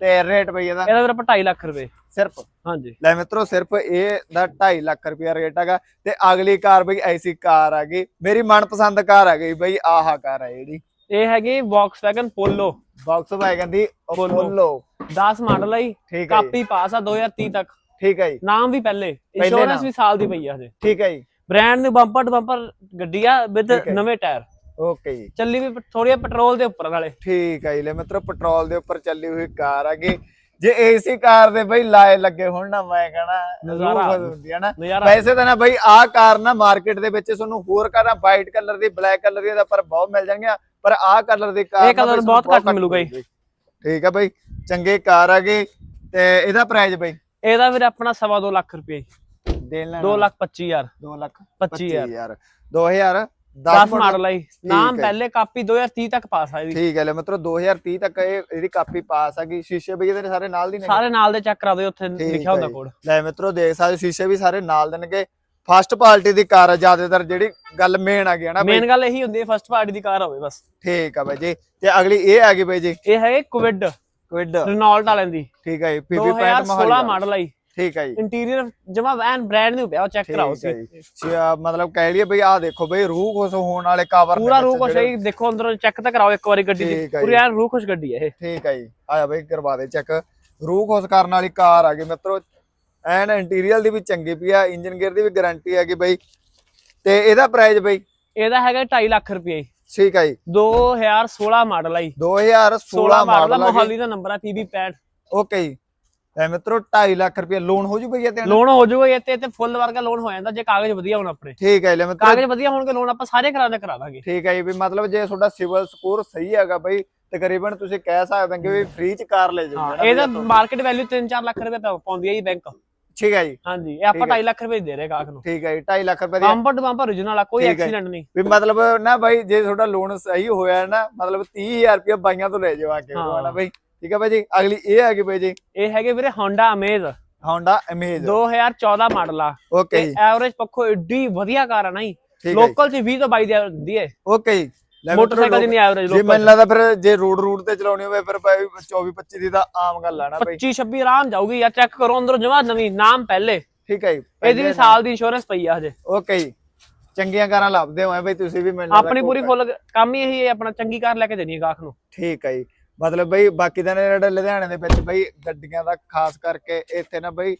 ਤੇ ਰੇਟ ਬਈ ਇਹਦਾ ਇਹਦਾ ਵੀਰ ਆਪਾਂ 2.5 ਲੱਖ ਰੁਪਏ। ਸਿਰਫ। ਹਾਂਜੀ। ਲੈ ਮਿੱਤਰੋ ਸਿਰਫ ਇਹ ਦਾ 2.5 ਲੱਖ ਰੁਪਿਆ ਰੇਟ ਹੈਗਾ ਤੇ ਅਗਲੀ ਕਾਰ ਬਈ ਐਸੀ ਕਾਰ ਆ ਗਈ। ਮੇਰੀ ਮਨਪਸੰਦ ਕਾਰ ਆ ਗਈ ਬਈ ਆਹ ਕਾਰ ਹੈ ਜਿਹੜੀ। ਇਹ ਹੈਗੀ Volkswagen Polo ਬਾਕਸ ਵੈਗਨ ਦੀ। ਅਪੋਲੋ 10 ਮਾਡਲ ਆ ਜੀ। ਠੀਕ ਹੈ ਕਾਪੀ ਪਾਸ ਆ 2030 ਤੱਕ। ਠੀਕ ਹੈ ਜੀ। ਨਾਮ ਵੀ ਪਹਿਲੇ। ਇੰਸ਼ੋਰੈਂਸ। ਵੀ ਸਾਲ ਦੀ ਪਈ ਆ ਹਜੇ। ਠੀਕ ਹੈ ਜੀ। Brand new bumper to bumper ਗੱਡੀ ਆ ਵਿਦ। ਨਵੇਂ ਟਾਇਰ ਓਕੇ ਜੀ। ਚੱਲੀ ਵੀ ਥੋੜੀ ਪੈਟਰੋਲ ਦੇ ਉੱਪਰ ਨਾਲੇ। ਠੀਕ ਹੈ ਜੀ ਲੈ ਮਿੱਤਰੋ ਪੈਟਰੋਲ ਦੇ ਉੱਪਰ ਚੱਲੀ ਹੋਈ ਕਾਰ ਹੈਗੀ ਜੇ ਏਸੀ ਕਾਰ ਦੇ ਬਈ ਲਾਏ ਲੱਗੇ ਹੁਣ ਨਾ ਮੈਂ ਕਹਣਾ ਨਜ਼ਾਰਾ। ਹੁੰਦੀ ਹੈ ਨਾ। ਵੈਸੇ ਤਾਂ ਨਾ ਬਈ ਆਹ ਕਾਰ ਨਾ ਮਾਰਕੀਟ ਦੇ ਵਿੱਚ ਤੁਹਾਨੂੰ ਹੋਰ ਕਾਰਾਂ ਵਾਈਟ ਕਲਰ ਦੀ ਬਲੈਕ ਕਲਰ ਦੀ ਦਾ ਪਰ ਬਹੁਤ ਮਿਲ ਜਾਣਗੀਆਂ ਪਰ ਆਹ ਕਲਰ ਦੀ ਕਾਰ ਇਹ ਬਈ ਬਹੁਤ ਘੱਟ ਮਿਲੂਗਾ ਜੀ। ਠੀਕ ਹੈ ਬਈ ਚੰਗੇ ਕਾਰ ਹੈਗੇ ਤੇ ਇਹਦਾ ਪ੍ਰਾਈਸ ਬਈ? ਇਹਦਾ ਵੀਰ ਆਪਣਾ ਸਵਾ ਦੋ ਲੱਖ ਰੁਪਏ। ਦੇਣ ਲੈਣਾ। 2 ਲੱਖ 25 ਹਜ਼ਾਰ। 2 ਲੱਖ 25 ਹਜ਼ਾਰ। ਯਾਰ 2010 10 ਮਾਡਲ ਆਈ ਨਾਮ ਹੈ। ਪਹਿਲੇ ਕਾਪੀ 2030 ਤੱਕ ਪਾਸ ਆ ਇਹਦੀ। ਠੀਕ ਹੈ ਲੈ ਮਿੱਤਰੋ 2030 ਤੱਕ ਇਹ ਇਹਦੀ ਕਾਪੀ ਪਾਸ ਹੈਗੀ ਸ਼ੀਸ਼ੇ ਵੀ ਇਹਦੇ ਸਾਰੇ ਨਾਲ ਦੀ ਨੇ ਸਾਰੇ ਨਾਲ ਦੇ ਚੈੱਕ ਕਰਾ ਦਿਓ ਉੱਥੇ ਲਿਖਿਆ ਹੁੰਦਾ ਹੈ। ਕੋਡ। ਲੈ ਮਿੱਤਰੋ ਦੇਖ ਸਕਦੇ ਹੋ ਸ਼ੀਸ਼ੇ ਵੀ ਸਾਰੇ ਨਾਲ ਦੇਣਗੇ ਫਸਟ ਪਾਰਟੀ ਦੀ ਕਾਰ ਆ ਜ਼ਿਆਦਾਤਰ ਜਿਹੜੀ ਗੱਲ ਮੇਨ ਆ ਗਈ ਨਾ ਬਈ? ਮੇਨ ਗੱਲ ਇਹੀ ਹੁੰਦੀ ਹੈ ਫਸਟ ਪਾਰਟੀ ਦੀ ਕਾਰ ਹੋਵੇ ਬਸ। ਠੀਕ ਆ ਬਾਈ ਜੀ। ਤੇ ਅਗਲੀ ਇਹ ਆ ਗਈ ਬਾਈ ਜੀ। ਇਹ ਹੈ ਕੁਵਿਡ ਕੁਇਡ ਰੈਨੋਲਟ ਵਾਲਿਆਂ ਦੀ। ਠੀਕ ਹੈ ਪੈਂਟ 2016 ਮਾਡਲ ਆਈ ਠੀਕ ਹੈ ਜੀ। ਇੰਟੀਰੀਅਰ ਜਮਾ ਵੈਨ ਬ੍ਰਾਂਡ ਨਿਊ ਪਿਆ ਚੈੱਕ ਕਰਾਓ ਠੀਕ ਹੈ ਸੀ ਜੀ। ਸ਼ਿਆ- ਮਤਲਬ ਕਹਿ ਲਈਏ ਬਈ ਆਹ ਦੇਖੋ ਬਈ ਰੂਹ ਖੁਸ਼ ਹੋਣ ਵਾਲੇ ਕਵਰ ਪੂਰਾ ਰੂਹ ਖੁਸ਼ ਹੈ ਦੇਖੋ ਅੰਦਰੋਂ ਚੈੱਕ ਤਾਂ ਕਰਾਓ ਇੱਕ ਵਾਰੀ ਗੱਡੀ ਦੀ। ਪੂਰੀ। ਐਨ ਰੂਹ ਖੁਸ਼ ਗੱਡੀ ਹੈ ਇਹ। ਠੀਕ ਹੈ ਜੀ। ਆਇਆ ਬਈ ਕਰਵਾ ਦੇ ਚੈੱਕ ਰੂਹ ਖੁਸ਼ ਕਰਨ ਵਾਲੀ ਕਾਰ ਆ ਗਈ ਮਿੱਤਰੋ। ਐਨ ਇੰਟੀਰੀਅਰ ਦੀ ਵੀ ਚੰਗੀ ਪਈ ਆ ਇੰਜਨ ਗੇਅਰ ਦੀ ਵੀ ਗਾਰੰਟੀ ਹੈਗੀ ਬਈ। ਤੇ ਇਹਦਾ ਪ੍ਰਾਈਸ ਬਈ? ਇਹਦਾ ਹੈਗਾ 2.5 ਲੱਖ ਰੁਪਏ ਠੀਕ ਹੈ ਜੀ। 2016 ਮਾਡਲ ਆਈ 2016 16 ਮਾਡਲ ਆ ਮੋਹਾਲੀ ਦਾ ਨੰਬਰ ਆ PB 65 ਓਕੇ ਜੀ। ਐ ਮਿੱਤਰੋ 2.5 ਲੱਖ ਰੁਪਏ ਲੋਨ ਹੋ ਜੂ ਬਈ ਇਹ ਤੇ ਲੋਨ ਹੋ ਜਾਊਗਾ ਇਹ ਤੇ ਤੇ ਫੁੱਲ ਵਰਗਾ ਲੋਨ ਹੋ ਜਾਂਦਾ ਜੇ ਕਾਗਜ਼ ਵਧੀਆ ਹੋਣ ਆਪਣੇ। ਠੀਕ ਹੈ ਲੈ ਮਿੱਤਰੋ। ਕਾਗਜ਼ ਵਧੀਆ ਹੋਣਗੇ ਲੋਨ ਆਪਾਂ ਸਾਰੇ ਕਰਾ ਦੇ ਕਰਾ ਦਾਂਗੇ। ਠੀਕ ਹੈ ਜੀ ਵੀ ਮਤਲਬ ਜੇ ਤੁਹਾਡਾ ਸਿਵਲ ਸਕੋਰ ਸਹੀ ਹੈਗਾ ਬਈ ਤਕਰੀਬਨ ਤੁਸੀਂ ਕਹਿ ਸਕਦੇ ਹੋ ਕਿ ਵੀ ਫ੍ਰੀ ਚ ਕਾਰ ਲੈ ਹਾਂ ਜਾਓਗੇ ਇਹਦਾ ਮਾਰਕੀਟ ਵੈਲਿਊ 3-4 ਲੱਖ ਰੁਪਏ ਪਾਉਂਦੀ ਹੈ ਜੀ ਬੈਂਕ ਠੀਕ ਹੈ ਜੀ। ਹਾਂਜੀ ਇਹ ਆਪਾਂ ਠੀਕ ਹੈ। 2.5 ਲੱਖ ਰੁਪਏ ਦੇ ਰਹੇ ਕਾਕ ਨੂੰ। ਠੀਕ ਹੈ ਜੀ 2.5 ਲੱਖ ਰੁਪਏ ਦੀ ਬੰਪਰ ਟੂ ਬੰਪਰ origignal ਆ ਕੋਈ। ਐਕਸੀਡੈਂਟ ਨਹੀਂ। ਵੀ ਮਤਲਬ ਨਾ ਬਾਈ ਜੇ ਤੁਹਾਡਾ ਲੋਨ ਸਹੀ ਹੋਇਆ ਨਾ ਮਤਲਬ 30000 ਰੁਪਏ ਬਾਈਆਂ ਤੋਂ ਲੈ ਜਾਓ ਆ ਕੇ। ਨਾ ਬਾਈ। ਠੀਕ ਹੈ ਬਾਈ ਜੀ ਅਗਲੀ ਇਹ ਹੈਗੀ ਬਾਈ ਜੀ। ਇਹ ਹੈਗੇ ਵੀਰੇ Honda Amaze Honda Amaze 2014 model ਆ। ਓਕੇ ਜੀ। ਐਵਰੇਜ ਪੱਖੋਂ ਏਡੀ ਵਧੀਆ ਕਾਰ ਆ ਜੀ। ਲੋਕਲ ਚ 20 ਤੋਂ 22 ਦੀ ਹੁੰਦੀ ਹੈ ਓਕੇ ਜੀ। ਮੋਟਰਸਾਈਕਲ ਦੀ ਨਹੀਂ ਐਵਰੇਜ ਜੇ ਲੋਕਲ ਮੈਨੂੰ ਲੱਗਦਾ ਫਿਰ ਜੇ ਰੋਡ ਰੂਟ ਤੇ ਚਲਾਉਣੀ ਹੋਵੇ ਫਿਰ ਬਾਈ 24 25 ਦੀ ਤਾਂ ਆਮ ਗੱਲ ਆ ਨਾ ਬਾਈ 25 26 ਆਰਾਮ ਜਾਊਗੀ ਯਾਰ ਚੈੱਕ ਕਰੋ ਅੰਦਰੋਂ ਜਮਾ ਨਵੀਂ ਨਾਮ ਪਹਿਲੇ। ਠੀਕ ਹੈ ਜੀ। ਇਹਦੀ ਵੀ ਸਾਲ ਦੀ ਇੰਸ਼ੋਰੈਂਸ ਪਈ ਆ ਹਜੇ। ਓਕੇ ਜੀ। ਚੰਗੀਆਂ ਕਾਰਾਂ ਲੱਭਦੇ ਹੋ ਐ ਬਈ ਤੁਸੀਂ ਵੀ ਮੈਨੂੰ ਆਪਣੀ ਪੂਰੀ ਫੁੱਲ ਕੰਮ ਹੀ ਇਹੀ ਹੈ ਆਪਣਾ ਚੰਗੀ ਕਾਰ ਲੈ ਕੇ ਦੇਣੀ ਹੈ ਗਾਹਕ ਨੂੰ। ਠੀਕ ਹੈ ਜੀ। ਮਤਲਬ ਬਈ ਬਾਕੀ ਦਾ ਜਿਹੜੇ ਲੁਧਿਆਣੇ ਦੇ ਵਿੱਚ ਬਈ ਗੱਡੀਆਂ ਦਾ ਖਾਸ ਕਰਕੇ ਇੱਥੇ ਨਾ ਬਈ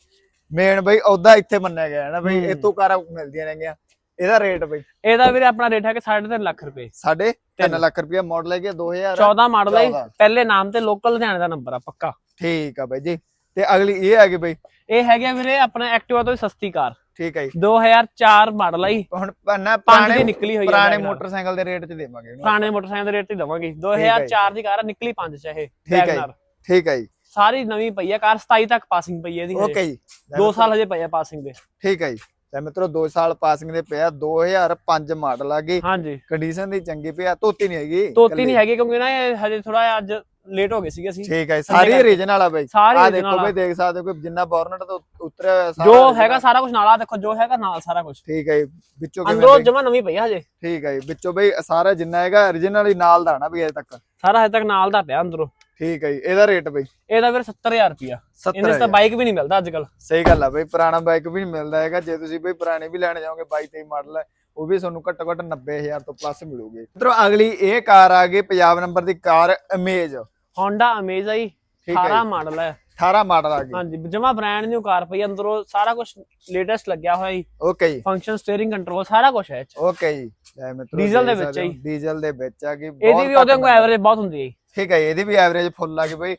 ਮੇਨ ਬਈ ਉਹਦਾ ਇੱਥੇ ਮੰਨਿਆ ਗਿਆ ਹੈ ਨਾ ਬਈ ਹੂੰ। ਇਤੋਂ ਕਾਰਾਂ ਮਿਲਦੀਆਂ ਨੇਗੀਆਂ ਇਹਦਾ ਰੇਟ ਬਈ ਇਹਦਾ ਵੀਰੇ ਆਪਣਾ ਰੇਟ ਹੈ ਕਿ 3.5 ਲੱਖ ਰੁਪਏ ਸਾਢੇ ਤਿੰਨ। 3 ਲੱਖ ਰੁਪਏ ਮਾਡਲ ਹੈਗੇ 2000 14 ਮਾਡਲ ਹੈ। ਪਹਿਲੇ ਨਾਮ ਤੇ ਲੋਕਲ ਲੁਧਿਆਣੇ ਦਾ ਨੰਬਰ ਆ ਪੱਕਾ ਠੀਕ ਆ ਬਈ ਜੀ ਤੇ ਅਗਲੀ ਇਹ ਹੈਗੀ ਬਈ ਇਹ ਹੈਗੇ ਵੀਰੇ ਆਪਣਾ ਐਕਟਿਵਾ ਤੋਂ ਸਸਤੀ ਕਾਰ ਠੀਕ ਹੈ ਜੀ। 2004 ਮਾਡਲ ਆਈ ਹੁਣ ਨਾ ਪੰਜ ਦੀ ਪੁਰਾਣੇ ਨਿਕਲੀ ਹੋਈ ਆ ਪੁਰਾਣੇ। ਮੋਟਰਸਾਈਕਲ ਦੇ ਰੇਟ 'ਚ ਦੇਵਾਂਗੇ ਇਹਨੂੰ ਪੁਰਾਣੇ ਮੋਟਰਸਾਈਕਲ ਦੇ ਰੇਟ ਤੇ ਦਵਾਂਗੇ। 2004 ਦੀ ਕਾਰ ਆ ਨਿਕਲੀ 5 ਚ ਇਹ ਠੀਕ ਹੈ ਜੀ। ਠੀਕ ਹੈ ਜੀ। ਸਾਰੀ ਨਵੀਂ ਪਈ ਆ ਕਾਰ 27 ਤੱਕ ਪਾਸਿੰਗ ਪਈ ਹੈ ਇਹਦੀ ਓਕੇ ਜੀ। 2 ਸਾਲ ਹਜੇ ਪਈ ਆ ਪਾਸਿੰਗ ਦੇ। ਠੀਕ ਹੈ ਜੀ। ਤੇ ਮਿੱਤਰੋ 2 ਸਾਲ ਪਾਸਿੰਗ ਦੇ ਪਿਆ 2005 ਮਾਡਲ ਆ ਗਈ ਹਾਂਜੀ। ਕੰਡੀਸ਼ਨ ਦੀ ਚੰਗੀ ਪਿਆ ਧੋਤੀ ਨਹੀਂ ਹੈਗੀ ਤੋਤੀ ਨਹੀਂ ਹੈਗੀ ਕਿਉਂਕਿ ਨਾ ਇਹ ਹਜੇ ਥੋੜਾ ਅੱਜ ਲੇਟ ਹੋ ਗਏ ਸੀਗੇ ਅਸੀਂ। ਠੀਕ ਹੈ ਸਾਰੀ। ਰੀਜਨਲ ਆ ਬਈ। ਆ ਦੇਖੋ। ਬਈ ਦੇਖ ਸਕਦੇ ਹੋ ਕਿ ਜਿੰਨਾ ਬੋਰਨਟ ਤੋਂ ਉਤਰਿਆ ਹੋਇਆ ਸਾਰਾ ਜੋ ਹੈਗਾ ਸਾਰਾ ਕੁਝ ਨਾਲ ਆ ਦੇਖੋ ਜੋ ਹੈਗਾ ਨਾਲ ਸਾਰਾ ਕੁਝ ਠੀਕ ਹੈ ਵਿੱਚੋਂ ਕਿਵੇਂ ਅੰਦਰੋਂ ਬਈ? ਜਮਾ ਨਵੀਂ ਪਈ ਹਜੇ। ਠੀਕ ਹੈ ਵਿੱਚੋਂ ਬਈ ਸਾਰਾ ਜਿੰਨਾ ਹੈਗਾ original ਹੀ ਨਾਲ ਦਾ ਨਾ ਵੀ ਅਜੇ ਤੱਕ। ਸਾਰਾ ਹਜੇ ਤੱਕ ਨਾਲ ਦਾ ਪਿਆ ਅੰਦਰੋਂ। ਠੀਕ ਹੈ ਜੀ ਇਹਦਾ ਰੇਟ ਬਈ? ਇਹਦਾ ਫਿਰ 70000 ਰੁਪਿਆ 70 ਇਹਨੇ ਤਾਂ ਬਾਈਕ ਵੀ ਨਹੀਂ ਮਿਲਦਾ ਅੱਜ ਕੱਲ ਸਹੀ ਗੱਲ ਆ ਬਈ ਪੁਰਾਣਾ ਬਾਈਕ ਵੀ ਨਹੀਂ ਮਿਲਦਾ ਹੈਗਾ। ਜੇ ਤੁਸੀਂ ਬਈ ਪੁਰਾਣੇ ਵੀ ਲੈਣ ਜਾਓਗੇ 22 23 ਮਾਡਲ ਹੈ ਉਹ ਵੀ ਤੁਹਾਨੂੰ ਘੱਟੋ ਘੱਟ 90000 ਤੋਂ ਪਲੱਸ ਮਿਲੂਗੀ। ਮਿੱਤਰੋ ਅਗਲੀ ਇਹ ਕਾਰ ਆ ਗਈ ਪੰਜਾਬ ਨੰਬਰ ਦੀ ਕਾਰ ਅਮੇਜ Honda Amaze ਠੀਕ ਹੈ 18 ਮਾਡਲ ਹੈ 18 ਮਾਡਲ ਆ ਗਈ ਹਾਂਜੀ ਜਮਾ ਬ੍ਰਾਂਡ ਨਿਊ ਕਾਰ ਪਈ ਆ, ਅੰਦਰੋਂ ਸਾਰਾ ਕੁਝ ਲੇਟੈਸਟ ਲੱਗਿਆ ਹੋਇਆ ਜੀ। ਓਕੇ ਜੀ। ਫੰਕਸ਼ਨ ਸਟੀਅਰਿੰਗ ਕੰਟਰੋਲ ਸਾਰਾ ਕੁਝ ਹੈ ਇਹ 'ਚ। ਓਕੇ ਜੀ। ਲੈ ਮਿੱਤਰੋ ਡੀਜ਼ਲ ਦੇ ਦੇਖ ਵਿੱਚ ਸਕਦੇ ਹੋ, ਹੀ। ਡੀਜ਼ਲ ਦੇ ਵਿੱਚ ਆ ਗਈ। ਇਹਦੀ ਵੀ ਉਹਦੇ ਘੱਟ ਐਵਰੇਜ ਬਹੁਤ ਹੁੰਦੀ ਹੈ ਜੀ। ਠੀਕ ਹੈ ਜੀ, ਇਹਦੀ ਵੀ ਐਵਰੇਜ ਫੁੱਲ ਆ ਗਈ ਬਈ।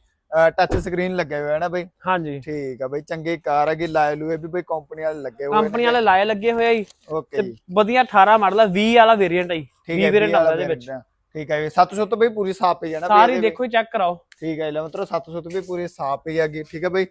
ਟੱਚ ਸਕਰੀਨ ਲੱਗੇ ਹੋਏ ਆ ਨਾ ਬਈ। ਹਾਂਜੀ। ਠੀਕ ਆ ਬਈ ਚੰਗੀ ਕਾਰ ਹੈਗੀ ਲਾਏ ਲੂਏ ਵੀ ਬਈ ਕੰਪਨੀ ਵਾਲੇ ਲੱਗੇ ਹੋਏ ਕੰਪਨੀ ਵਾਲੇ ਲਾਏ ਲੱਗੇ ਹੋਏ ਆ ਜੀ। ਓਕੇ ਤੇ ਜੀ। ਵਧੀਆ 18 ਮਾਡਲ ਆ 20 ਵਾਲਾ ਵੇਰੀਐਂਟ ਆ ਜੀ। ਠੀਕ 20 ਹੈ ਵੇਰੀਐਂਟ ਆਉਂਦਾ ਇਹਦੇ ਵਿੱਚ। ਆ। ਠੀਕ ਹੈ ਜੀ 700 ਬਈ ਪੂਰੀ ਸਾਫ਼ ਪਈ ਹੈ ਬਈ ਸਾਰੀ ਦੇਖੋ ਚੈੱਕ ਕਰਾਓ। ਠੀਕ ਹੈ ਲੈ ਮਤਲਬ 700 ਵੀ ਪੂਰੀ ਸਾਫ਼ ਪਈ ਹੈਗੀ ਠੀਕ ਹੈ ਬਈ।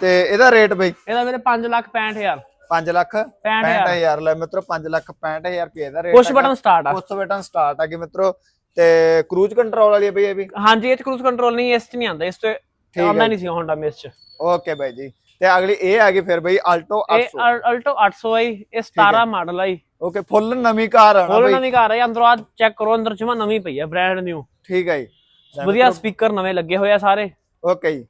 ਤੇ ਇਹਦਾ ਰੇਟ ਬਈ? ਇਹਦਾ ਮੇਰੇ 5 ਲੱਖ 65000 5 ਲੱਖ 65000 65000 ਲੈ ਮਿੱਤਰੋ 5 ਲੱਖ 65000 ਰੁਪਏ ਦਾ ਰੇਟ ਪੁਸ਼ ਬਟਨ ਸਟਾਰਟ ਆ। ਪੁਸ਼ ਬਟਨ ਸਟਾਰਟ ਆ ਗਈ ਮਿੱਤਰੋ। ਤੇ ਕਰੂਜ਼ ਕੰਟਰੋਲ ਵਾਲੀ ਬਈ ਇਹ ਵੀ? ਹਾਂਜੀ ਇਹ ਚ ਕਰੂਜ਼ ਕੰਟਰੋਲ ਨਹੀਂ ਇਸ ਚ ਨਹੀਂ ਆਉਂਦਾ ਇਸ ਤੇ ਹੈ ਆਉਂਦਾ ਨਹੀਂ ਸੀ ਹੋਂਡਾ ਮੇਸ ਚ। ਓਕੇ ਬਾਈ ਜੀ। ਤੇ ਅਗਲੀ ਇਹ ਆ ਗਈ ਫਿਰ ਬਈ ਆਲਟੋ ਇਹ 800 ਅਲਟੋ 800 ਆਈ ਇਹ 17 ਮਾਡਲ ਆਈ ਓਕੇ ਫੁੱਲ ਨਵੀਂ ਕਾਰ ਆ ਨਾ ਹੋਰ ਬਈ। ਨਵੀਂ ਕਾਰ ਆਈ ਅੰਦਰੋਂ ਆ ਚੈੱਕ ਕਰੋ ਅੰਦਰ ਜਮਾ ਨਵੀਂ ਪਈ ਆ ਬ੍ਰਾਂਡ ਨਿਊ ਠੀਕ ਹੈ ਜੀ। ਵਧੀਆ ਸਪੀਕਰ ਨਵੇਂ ਲੱਗੇ ਹੋਏ ਆ ਸਾਰੇ। ਓਕੇ ਜੀ।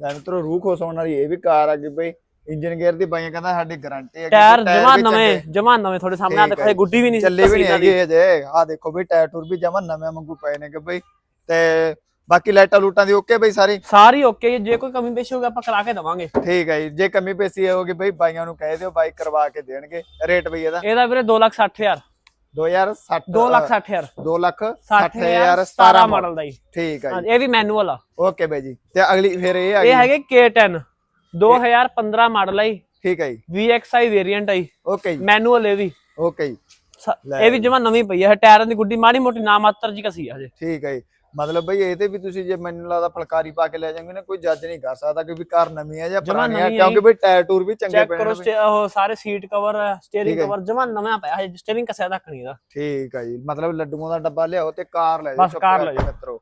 ਲੈ ਮਿੱਤਰੋ ਰੂਹ ਖੁਸ਼ ਹੋਣ ਵਾਲੀ ਇਹ ਵੀ ਕਾਰ ਆ ਗਈ ਬਈ ਇੰਜਨ ਗੇਅਰ ਦੀ ਬਾਈਆਂ ਕਹਿੰਦਾ ਸਾਡੀ ਗਾਰੰਟੀ ਹੈ ਟਾਇਰ ਜਮਾ ਨਵੇਂ ਜਮਾ ਨਵੇਂ ਤੁਹਾਡੇ ਸਾਹਮਣੇ ਆ ਦੇਖੋ ਹੈ। ਇਹ ਗੁੱਡੀ ਵੀ ਨਹੀਂ ਚੱਲੇ ਵੀ ਨਹੀਂ ਸੀ ਹੈਗੇ ਅਜੇ ਆ ਦੇਖੋ ਬਈ ਟਾਇਰ ਟੂਰ ਵੀ ਜਮਾ ਨਵੇਂ ਵਾਂਗੂ ਪਏ ਨੇ ਕਿ ਬਈ ਤੇ ਬਾਕੀ ਲਾਈਟਾਂ ਲੂਟਾਂ ਦੀ ਓਕੇ ਬਈ ਸਾਰੀ? ਸਾਰੀ ਓਕੇ ਜੇ ਕੋਈ ਕਮੀ ਪੇਸ਼ੀ ਹੋਊਗਾ ਆਪਾਂ ਕਰਾ ਕੇ ਦਵਾਂਗੇ। ਠੀਕ ਹੈ ਜੀ ਜੇ ਕਮੀ ਪੇਸੀ ਹੋਗੀ ਬਈ ਬਾਈਆਂ ਨੂੰ ਕਹਿ ਦਿਓ ਬਾਈ ਕਰਵਾ ਕੇ ਦੇਣਗੇ। ਰੇਟ ਬਈ ਇਹਦਾ? ਇਹਦਾ ਵੀਰੇ 260000 2060 260000 2 ਲੱਖ 60000 60000 17 ਮਾਡਲ ਦਾ ਹੀ ਠੀਕ ਹੈ ਜੀ। ਇਹ ਵੀ ਮੈਨੂਅਲ ਆ। ਓਕੇ ਬਾਈ ਜੀ ਤੇ ਅਗਲੀ ਫਿਰ ਇਹ ਆ ਇਹ ਗਈ। ਹੈਗੇ K10 2015 ਮਾਡਲ ਆਈ ਠੀਕ ਹੈ ਜੀ। VXI ਵੇਰੀਐਂਟ ਓਕੇ ਜੀ। ਮੈਨੂਅਲ ਇਹ ਵੀ। ਓਕੇ ਜੀ। ਇਹ ਵੀ ਜਮਾ ਨਵੀਂ ਪਈ ਹੈ ਟਾਇਰਾਂ ਦੀ ਗੁੱਡੀ ਮਾੜੀ ਮੋਟੀ ਨਾ ਮਾਤਰ ਜੀ ਕਸੀ ਆ ਹਜੇ। ਠੀਕ ਹੈ ਜੀ। ਮਤਲਬ ਬਈ ਇਹ ਤੇ ਵੀ ਤੁਸੀਂ ਜੇ ਮੈਨੂੰ ਲੱਗਦਾ ਫਲਕਾਰੀ ਪਾ ਕੇ ਲੈ ਜਾਓਗੇ ਨਾ ਕੋਈ ਜੱਜ ਨਹੀਂ ਕਰ ਸਕਦਾ ਕਿ ਵੀ ਕਾਰ ਨਵੀਂ ਹੈ ਜਾਂ ਜਮਾਂ ਪੁਰਾਣੀ ਹੈ ਨਵੀਂ ਹੈ ਕਿਉਂਕਿ ਬਈ ਟਾਇਰ ਟੂਰ ਵੀ ਚੰਗੇ ਚੈੱਕ ਪਏ ਕਰੋ ਨੇ ਸਟੇ- ਉਹ ਸਾਰੇ ਸੀਟ ਕਵਰ ਸਟੀਅਰਿੰਗ ਠੀਕ ਹੈ। ਕਵਰ ਜਮਾ ਨਵਾਂ ਪਿਆ ਹਜੇ ਸਟੀਅਰਿੰਗ ਕਸਿਆ ਤੱਕ ਨਹੀਂ ਦਾ ਠੀਕ ਹੈ ਜੀ ਮਤਲਬ ਲੱਡੂਆਂ ਦਾ ਡੱਬਾ ਲਿਆਓ ਤੇ ਕਾਰ ਲੈ ਜਾਓ ਬਸ ਕਾਰ ਲੈ ਜਾਓ। ਮਿੱਤਰੋ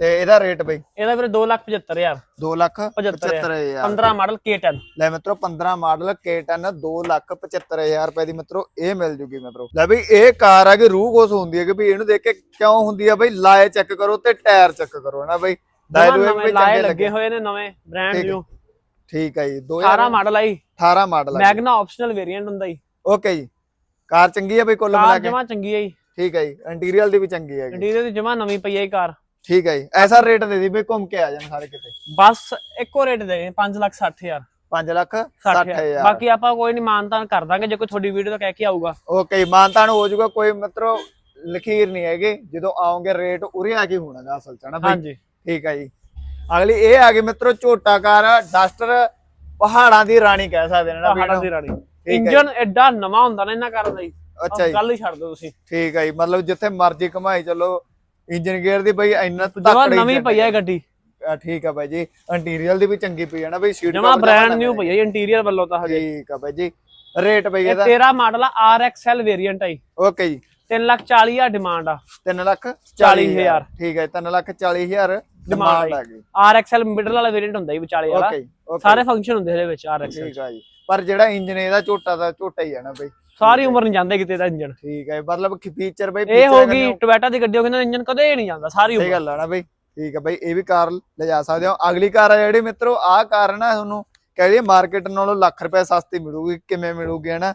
ਤੇ ਇਹਦਾ ਰੇਟ ਬਈ? ਇਹਦਾ ਵੀਰੇ 275000 2 ਲੱਖ 75000 75000 15 ਮਾਡਲ K10 ਲੈ ਮਿੱਤਰੋ 15 ਮਾਡਲ K10 2 ਲੱਖ 75000 ਰੁਪਏ ਦੀ ਮਿੱਤਰੋ ਇਹ ਮਿਲ ਜੂਗੀ ਮਿੱਤਰੋ। ਲੈ ਬਈ ਇਹ ਕਾਰ ਆ ਕਿ ਰੂਹ ਖੁਸ਼ ਹੁੰਦੀ ਹੈ ਕਿ ਵੀ ਇਹਨੂੰ ਦੇਖ ਕੇ ਕਿਉਂ ਹੁੰਦੀ ਆ ਬਈ? ਲਾਏ ਚੈੱਕ ਕਰੋ ਤੇ ਟਾਇਰ ਚੈੱਕ ਕਰੋ ਨਾ ਬਈ? ਲਾਏ ਲੱਗੇ ਹੋਏ ਨੇ ਨਵੇਂ ਬ੍ਰਾਂਡ ਹੈ। ਨਿਊ ਠੀਕ ਹੈ ਜੀ 18 ਮਾਡਲ ਆਈ 2018 ਮਾਡਲ ਆ ਮੈਗਨਾ ਆਪਸ਼ਨਲ ਵੇਰੀਐਂਟ ਹੁੰਦਾ ਜੀ। ਓਕੇ ਜੀ। ਕਾਰ ਚੰਗੀ ਹੈ ਬਈ ਕੁੱਲ ਮਿਲਾ ਕਾਰ ਕੇ? ਜਮਾ ਚੰਗੀ ਆਈ ਠੀਕ ਹੈ ਜੀ। ਇੰਟੀਰੀਅਰ ਦੀ ਵੀ ਚੰਗੀ ਹੈਗੀ ਇੰਟੀਰੀਅਰ ਦੀ ਜਮਾ ਨਵੀਂ ਪਈ ਆਈ ਕਾਰ। ਠੀਕ ਹੈ ਜੀ। ਐਸਾ ਰੇਟ ਦੇ ਦੀ ਬਈ ਘੁੰਮ ਕੇ ਆ ਜਾਣ ਸਾਰੇ ਕਿਤੇ। ਬਸ ਇੱਕੋ ਰੇਟ ਦੇ 5 ਲੱਖ 60000 5 ਲੱਖ 60000 60000 ਬਾਕੀ ਆਪਾਂ ਕੋਈ ਨਹੀਂ ਮਾਨਤਾਨ ਕਰ ਦਾਂਗੇ ਜੇ ਕੋਈ ਤੁਹਾਡੀ ਵੀਡੀਓ ਤੋਂ ਕਹਿ ਕੇ ਆਊਗਾ। ਓਕੇ ਮਾਨਤਾਨ ਹੋ ਜਾਊਗਾ ਕੋਈ ਮਿੱਤਰੋ ਲਖੀਰ ਨਹੀਂ ਹੈਗੇ। ਜਦੋਂ ਆਓਗੇ ਰੇਟ ਉਰੇ ਆ ਕੇ ਹੋਣਾਗਾ ਅਸਲ ਚ ਨਾ ਬਈ? ਹਾਂਜੀ। ਠੀਕ ਹੈ ਜੀ। ਅਗਲੀ ਇਹ ਆ ਗਈ ਮਿੱਤਰੋ ਝੋਟਾ ਕਾਰ ਡਸਟਰ ਪਹਾੜਾਂ ਦੀ ਰਾਣੀ ਕਹਿ ਸਕਦੇ ਨੇ ਨਾ ਵੀ ਪਹਾੜਾਂ। ਦੀ ਰਾਣੀ। ਇੰਜਨ ਐਡਾ ਨਵਾਂ ਹੁੰਦਾ ਨਾ ਇਹਨਾਂ ਕਾਰਾਂ ਦਾ ਜੀ ਅੱਛਾ ਜੀ। ਗੱਲ ਹੀ ਛੱਡ ਦਿਓ ਤੁਸੀਂ। ਠੀਕ ਹੈ ਜੀ ਮਤਲਬ ਜਿੱਥੇ ਮਰਜ਼ੀ ਕਮਾਈ ਚੱਲੋ ਇੰਜਨ ਗੇਅਰ ਦੀ ਬਈ ਇੰਨਾ ਜਮਾ ਤਕੜੀ ਨਵੀਂ ਪਈ ਹੈ ਗੱਡੀ। ਆ, ਠੀਕ ਹੈ ਬਾਈ ਜੀ ਇੰਟੀਰੀਅਰ ਦੀ ਵੀ ਚੰਗੀ ਪਈ ਹੈ ਨਾ ਬਈ ਸੀਟ ਜਮਾ ਬ੍ਰਾਂਡ ਨਿਊ ਪਈ ਹੈ ਇੰਟੀਰੀਅਰ ਵੱਲੋਂ ਤਾਂ ਹਜੇ। ਠੀਕ ਹੈ ਬਾਈ ਜੀ ਰੇਟ ਬਈ ਇਹ ਇਹਦਾ। 13 ਮਾਡਲ ਆ RXL ਵੇਰੀਐਂਟ ਆਈ ਓਕੇ ਜੀ। 3 ਲੱਖ 40 ਹਜ਼ਾਰ ਡਿਮਾਂਡ ਆ। 3 ਲੱਖ 40 ਹਜ਼ਾਰ। ਠੀਕ ਹੈ 3 ਲੱਖ 40 ਹਜ਼ਾਰ ਡਿਮਾਂਡ ਆ ਗਈ। RXL ਮਿਡਲ ਵਾਲਾ ਵੇਰੀਐਂਟ ਹੁੰਦਾ ਜੀ ਵਿਚਾਲੇ ਵਾਲਾ। ਸਾਰੇ ਫੰਕਸ਼ਨ ਹੁੰਦੇ ਇਹਦੇ ਵਿੱਚ RXL ਠੀਕ ਹੈ ਜੀ ਪਰ ਜਿਹੜਾ ਇੰਜਨ ਇਹਦਾ ਝੋਟਾ ਦਾ ਝੋਟਾ ਹੀ ਹੈ ਨਾ ਬਈ। ਸਾਰੀ ਉਮਰ ਨਹੀਂ ਜਾਂਦੇ ਕਿਤੇ ਦਾ ਇੰਜਨ ਠੀਕ ਹੈ ਮਤਲਬ ਫੀਚਰ ਬਈ ਇਹ ਹੋ ਕਹਿੰਦੇ ਗਈ ਟੋਇਟਾ ਦੀ ਗੱਡੀ ਹੋ ਨਾ ਇੰਜਨ ਕਦੇ ਨਹੀਂ ਜਾਂਦਾ ਸਾਰੀ ਸਹੀ ਉਮਰ। ਗੱਲ ਆ ਨਾ ਬਈ ਠੀਕ ਹੈ ਬਈ ਇਹ ਵੀ ਕਾਰ ਲਿਜਾ ਸਕਦੇ ਹੋ। ਅਗਲੀ ਕਾਰ ਆ ਜਿਹੜੀ ਮਿੱਤਰੋ ਆਹ ਕਾਰ ਨਾ ਤੁਹਾਨੂੰ ਕਹਿ ਲਈਏ ਮਾਰਕੀਟ ਨਾਲੋਂ ਲੱਖ ਰੁਪਏ ਸਸਤੀ ਮਿਲੂਗੀ। ਕਿਵੇਂ ਮਿਲੂਗੀ ਹਨਾ?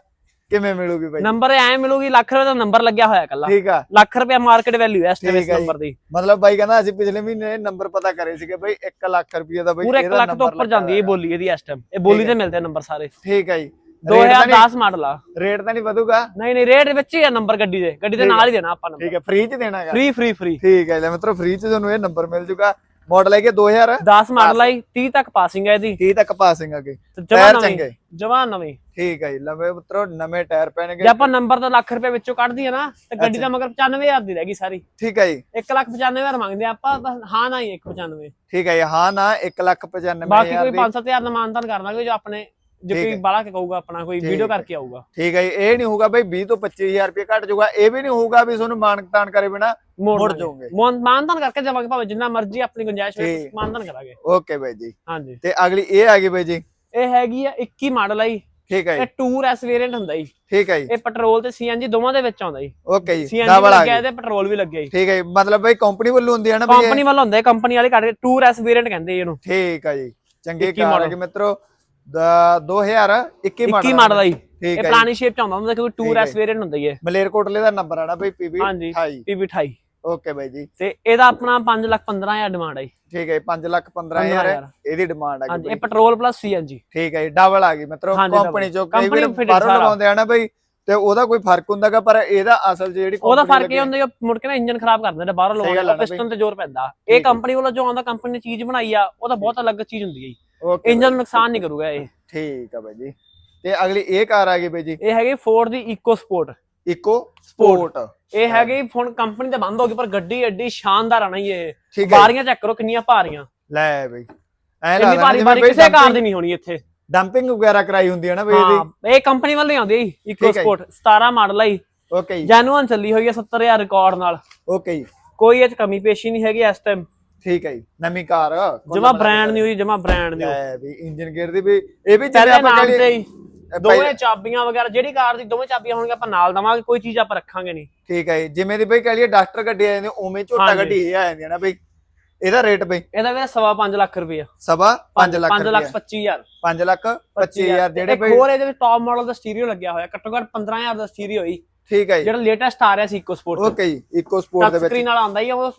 ਕਿਵੇਂ ਮਿਲੂਗੀ ਬਈ? ਨੰਬਰ ਐ ਮਿਲੂਗੀ ਲੱਖ ਰੁਪਏ ਦਾ ਨੰਬਰ ਲੱਗਿਆ ਹੋਇਆ ਕੱਲਾ ਠੀਕ ਆ। ਲੱਖ ਰੁਪਏ ਮਾਰਕੀਟ ਵੈਲਿਊ ਹੈ ਇਸ ਹੈ ਜੀ। ਨੰਬਰ ਦੀ। ਮਤਲਬ ਬਾਈ ਕਹਿੰਦਾ ਅਸੀਂ ਪਿਛਲੇ ਮਹੀਨੇ ਨੰਬਰ ਪਤਾ ਕਰੇ ਸੀਗੇ ਬਈ 1 ਲੱਖ ਰੁਪਏ ਦਾ ਬਈ ਪੂਰੇ 1 ਇਹਦਾ ਲੱਖ ਤੋਂ ਉੱਪਰ ਜਾਂਦੀ ਹੈ ਬੋਲੀ ਇਹਦੀ ਇਸ ਟਾਈਮ ਇਹ ਬੋਲੀ ਤੇ ਮਿਲਦੇ ਨੰਬਰ ਸਾਰੇ। ਠੀਕ ਹੈ ਜੀ। 2010 ਮਾਡਲ ਆ। ਰੇਟ ਤਾਂ ਨਹੀਂ ਵਧੂਗਾ? ਨਹੀਂ ਨਹੀਂ ਰੇਟ ਵਿੱਚ ਹੀ ਆ ਨੰਬਰ ਗੱਡੀ ਦੇ। ਗੱਡੀ ਦੇ ਨਾਲ ਹੀ। ਦੇਣਾ ਆਪਾਂ ਨੰਬਰ ਠੀਕ ਹੈ ਫ੍ਰੀ ਚ ਦੇਣਾ ਹੈਗਾ। ਫ੍ਰੀ ਫ੍ਰੀ ਫ੍ਰੀ ਠੀਕ ਹੈ ਲੈ ਮਿੱਤਰੋ ਫ੍ਰੀ ਚ ਤੁਹਾਨੂੰ ਇਹ ਨੰਬਰ ਮਿਲ ਜੂਗਾ। ਮਾਡਲ ਹੈ ਕਿ 2000 10 ਮਾਡਲ ਆਈ 30 ਤੱਕ ਪਾਸਿੰਗ ਹੈ ਇਹਦੀ। 30 ਤੱਕ ਪਾਸਿੰਗ ਤੇ ਟਾਇਰ ਚੰਗੇ। ਜਮਾ ਨਵੀਂ। ਠੀਕ ਹੈ ਜੀ ਲੰਮੇ ਨਵੇਂ ਟਾਇਰ ਪੈਣਗੇ। ਜੇ ਆਪਾਂ ਨੰਬਰ ਤਾਂ ਲੱਖ ਰੁਪਏ ਵਿੱਚੋਂ ਕੱਢਦੀ ਆ ਨਾ ਤੇ ਗੱਡੀ ਦਾ ਮਗਰ 95000 ਦੀ ਰਹਿ ਗਈ ਸਾਰੀ। ਠੀਕ ਹੈ ਜੀ। 1 ਲੱਖ 95000 ਮੰਗਦੇ ਆਪਾਂ ਹਾਂ ਨਾ ਹੀ 195 ਠੀਕ ਹੈ ਜੀ ਹਾਂ ਨਾ 1 ਲੱਖ 95 ਬਾਕੀ ਕੋਈ ਦੀ। 5-7000 ਦਾ ਮਾਨਤਾਨ ਕਰ ਦਾਂਗੇ ਜੋ ਆਪਣੇ ਜੇ ਕੋਈ ਹੈ। ਬਾਲਾ ਕੇ ਕਹੂਗਾ ਆਪਣਾ ਕੋਈ ਵੀਡੀਓ ਹੈ। ਕਰਕੇ ਆਊਗਾ। ਠੀਕ ਹੈ ਜੀ ਇਹ ਨਹੀਂ ਹੋਊਗਾ ਬਈ 20 ਤੋਂ 25000 ਰੁਪਏ ਘਟ ਜਾਊਗਾ ਇਹ ਵੀ ਨਹੀਂ ਹੋਊਗਾ ਵੀ ਤੁਹਾਨੂੰ ਮਾਨਤਾਨ ਕਰੇ ਬਿਨਾ ਮੋੜ। ਜਾਓਗੇ। ਮੋਨ- ਮਾਨਤਾਨ ਕਰਕੇ ਜਾਵਾਂਗੇ ਭਾਵੇਂ ਜਿੰਨਾ ਮਰਜ਼ੀ ਆਪਣੀ ਗੁੰਜਾਇਸ਼ ਵਿੱਚ। ਮਾਨਤਾਨ ਕਰਾਂਗੇ। ਓਕੇ ਬਾਈ ਜੀ। ਹਾਂਜੀ। ਤੇ ਅਗਲੀ ਇਹ ਆ ਗਈ ਬਾਈ ਜੀ। ਇਹ ਹੈਗੀ ਆ 21 ਮਾਡਲ ਆਈ ਠੀਕ ਹੈ ਇਹ ਟੂਰ ਐਸ ਵੇਰੀਐਂਟ ਹੁੰਦਾ ਜੀ। ਠੀਕ ਹੈ ਜੀ। ਇਹ ਪੈਟਰੋਲ ਤੇ ਸੀਐਨਜੀ ਦੋਵਾਂ ਦੇ ਵਿੱਚ ਆਉਂਦਾ ਜੀ। ਓਕੇ ਜੀ ਸੀਐਨਜੀ ਡਬਲ ਆ ਲੱਗਿਆ ਗਈ। ਤੇ ਪੈਟਰੋਲ ਵੀ ਲੱਗਿਆ ਜੀ। ਠੀਕ ਹੈ ਮਤਲਬ ਬਈ ਕੰਪਨੀ ਵੱਲੋਂ ਹੁੰਦੀ ਹੈ ਨਾ? ਕੰਪਨੀ ਵੱਲ ਹੁੰਦਾ ਕੰਪਨੀ ਵਾਲੇ ਕੱਢ ਟੂਰ ਐਸ ਵੇਰੀਐਂਟ ਕਹਿੰਦੇ ਇਹਨੂੰ। ਠੀਕ ਹੈ ਜੀ ਚੰਗੀ 21 ਕਾਰ ਹੈ ਮਿੱਤਰੋ। 2021 ਮਾਡਲ 21 ਮਾਡਲ ਆਈ ਠੀਕ ਇਹ ਹੈ ਜੀ। ਪੁਰਾਣੀ ਸ਼ੇਪ ਚ ਆਉਂਦਾ ਹੁੰਦਾ ਕਿਉਂਕਿ ਠੀਕ ਟੂਰ ਹੈ ਐਸ ਵੇਰੀਐਂਟ ਹੁੰਦਾ ਜੀ ਇਹ ਮਲੇਰਕੋਟਲੇ ਦਾ ਨੰਬਰ ਆਣਾ ਬਈ ਪੀਬੀ ਹਾਂਜੀ 28 ਪੀਬੀ 28 ਓਕੇ ਬਾਈ ਜੀ। ਤੇ ਇਹਦਾ ਆਪਣਾ 5 ਲੱਖ 15000 ਡਿਮਾਂਡ ਆਈ ਠੀਕ ਹੈ 5 ਲੱਖ 15000 15,000 ਇਹਦੀ ਡਿਮਾਂਡ ਆ ਗਈ ਇਹ ਪੈਟਰੋਲ ਪਲੱਸ ਸੀਐਨਜੀ ਠੀਕ ਹੈ ਜੀ ਡਬਲ ਆ ਗਈ ਮਤਲਬ ਕੰਪਨੀ। ਚੋਂ ਕਈ fitted ਬਾਹਰੋਂ ਸਾਰਾ। ਲਵਾਉਂਦੇ ਆ ਨਾ ਬਈ ਤੇ ਉਹਦਾ ਕੋਈ ਫ਼ਰਕ ਹੁੰਦਾਗਾ ਪਰ ਇਹਦਾ ਅਸਲ ਜਿਹੜੀ ਉਹਦਾ ਫ਼ਰਕ ਇਹ ਹੁੰਦਾ ਕਿ ਮੁੜ ਕੇ ਨਾ ਇੰਜਨ ਖਰਾਬ ਕਰ ਦਿੰਦਾ ਬਾਹਰੋਂ ਆ ਨਾ ਪਿਸਟਨ ਤੇ ਜ਼ੋਰ ਪੈਂਦਾ। ਇਹ ਹੈ। ਕੰਪਨੀ ਵੱਲੋਂ ਜੋ ਆਉਂਦਾ ਕੰਪਨੀ ਨੇ ਚੀਜ਼ ਬਣਾਈ ਆ ਉਹਦਾ ਬਹੁਤ ਅਲੱਗ ਚੀਜ਼ ਹੁੰਦੀ ਹੈ Okay ਇੰਜਨ ਨੂੰ ਨੁਕਸਾਨ ਨਹੀਂ ਕਰੂਗਾ ਇਹ। ਠੀਕ ਆ ਬਾਈ ਜੀ। ਤੇ ਅਗਲੀ ਇਹ ਕਾਰ ਆ ਗਈ ਬਾਈ ਜੀ। ਇਹ ਹੈਗੀ ਫੋਰਡ ਦੀ ਇਕੋ ਸਪੋਰਟ ਇਕੋ ਸਪੋਰਟ ਇਹ ਹੈਗੀ ਹੁਣ ਕੰਪਨੀ ਤੇ ਬੰਦ ਹੋ ਗਈ ਪਰ ਗੱਡੀ ਐਡੀ ਸ਼ਾਨਦਾਰ ਆਣਾ ਹੀ ਇਹ। ਬਾਰੀਆਂ ਚੈੱਕ ਕਰੋ ਕਿੰਨੀਆਂ ਭਾਰੀਆਂ। ਲੈ ਬਾਈ ਐ ਲੱਗਦਾ ਭਾਰੀ ਭਾਰੀ ਕਿਸੇ ਕਾਰ ਦੀ ਨਹੀਂ ਹੋਣੀ ਇੱਥੇ। ਡੰਪਿੰਗ ਵਗੈਰਾ ਕਰਾਈ ਹੁੰਦੀ ਹੈ ਨਾ ਬਈ ਇਹਦੀ। ਹਾਂ ਇਹ ਕੰਪਨੀ ਵੱਲੋਂ ਆਉਂਦੀ ਹੈ ਇਕੋ। ਸਪੋਰਟ 17 ਮਾਡਲ ਹੈ ਓਕੇ ਜੀ। ਜੈਨੂਅਨ ਚੱਲੀ ਹੋਈ ਹੈ 70000 ਰਿਕਾਰਡ ਨਾਲ। ਓਕੇ ਜੀ। ਕੋਈ ਇਹ ਚ ਕਮੀ ਪੇਸ਼ੀ ਨਹੀਂ ਹੈਗੀ ਇਸ ਟਾਈਮ ਠੀਕ ਹੈ ਜੀ ਨਵੀਂ ਕਾਰ ਜਮਾ ਬ੍ਰਾਂਡ ਨਿਊ ਜੀ ਜਮਾ ਬ੍ਰਾਂਡ ਨਿਊ ਲੈ ਵੀ ਇੰਜਨ ਗੇਅਰ ਦੀ ਵੀ ਇਹ ਵੀ ਪਹਿਲੇ ਆਪਾਂ ਕਹਿੰਦੇ ਹੀ ਦੋਵੇਂ ਚਾਬੀਆਂ ਵਗੈਰਾ ਜਿਹੜੀ ਕਾਰ ਦੀ ਦੋਵੇਂ ਚਾਬੀਆਂ ਹੋਣਗੀਆਂ ਆਪਾਂ ਨਾਲ ਦਵਾਂਗੇ ਕੋਈ ਚੀਜ਼ ਆਪਾਂ ਰੱਖਾਂਗੇ ਨਹੀਂ। ਠੀਕ ਹੈ ਜਿਵੇਂ ਦੀ ਬਈ ਕਹ ਲਈਏ ਡਾਕਟਰ ਗੱਡੀ ਆ ਜਾਂਦੀ ਉਵੇਂ ਝੋਟਾ। ਗੱਡੀ ਇਹ ਆ ਜਾਂਦੀ ਹੈ ਨਾ ਬਈ। ਇਹਦਾ ਰੇਟ ਬਈ? ਇਹਦਾ ਵੀ ਸਵਾ 5 ਲੱਖ ਰੁਪਇਆ। ਸਵਾ 5 ਲੱਖ 5 ਲੱਖ 25000 5 ਲੱਖ 25000 ਜਿਹੜੇ ਇੱਕ ਬਈ ਹੋਰ ਇਹਦੇ ਵਿੱਚ ਟੌਪ ਮਾਡਲ ਦਾ ਸਟੀਰੀਓ ਲੱਗਿਆ ਹੋਇਆ ਘੱਟੋ ਘੱਟ 15000 ਦਾ ਸਟੀਰੀਓ ਹੀ ਠੀਕ ਹੈ ਜੀ। ਜਿਹੜਾ ਲੇਟੈਸਟ ਆ ਰਿਹਾ ਸੀ ਇਕੋ ਸਪੋਰਟ ਓਕੇ ਜੀ ਇਕੋ ਸਪੋਰਟ ਦੇ ਵਿੱਚ। ਸਕਰੀਨ ਨਾਲ ਆਉਂਦਾ ਹੀ ਉਹ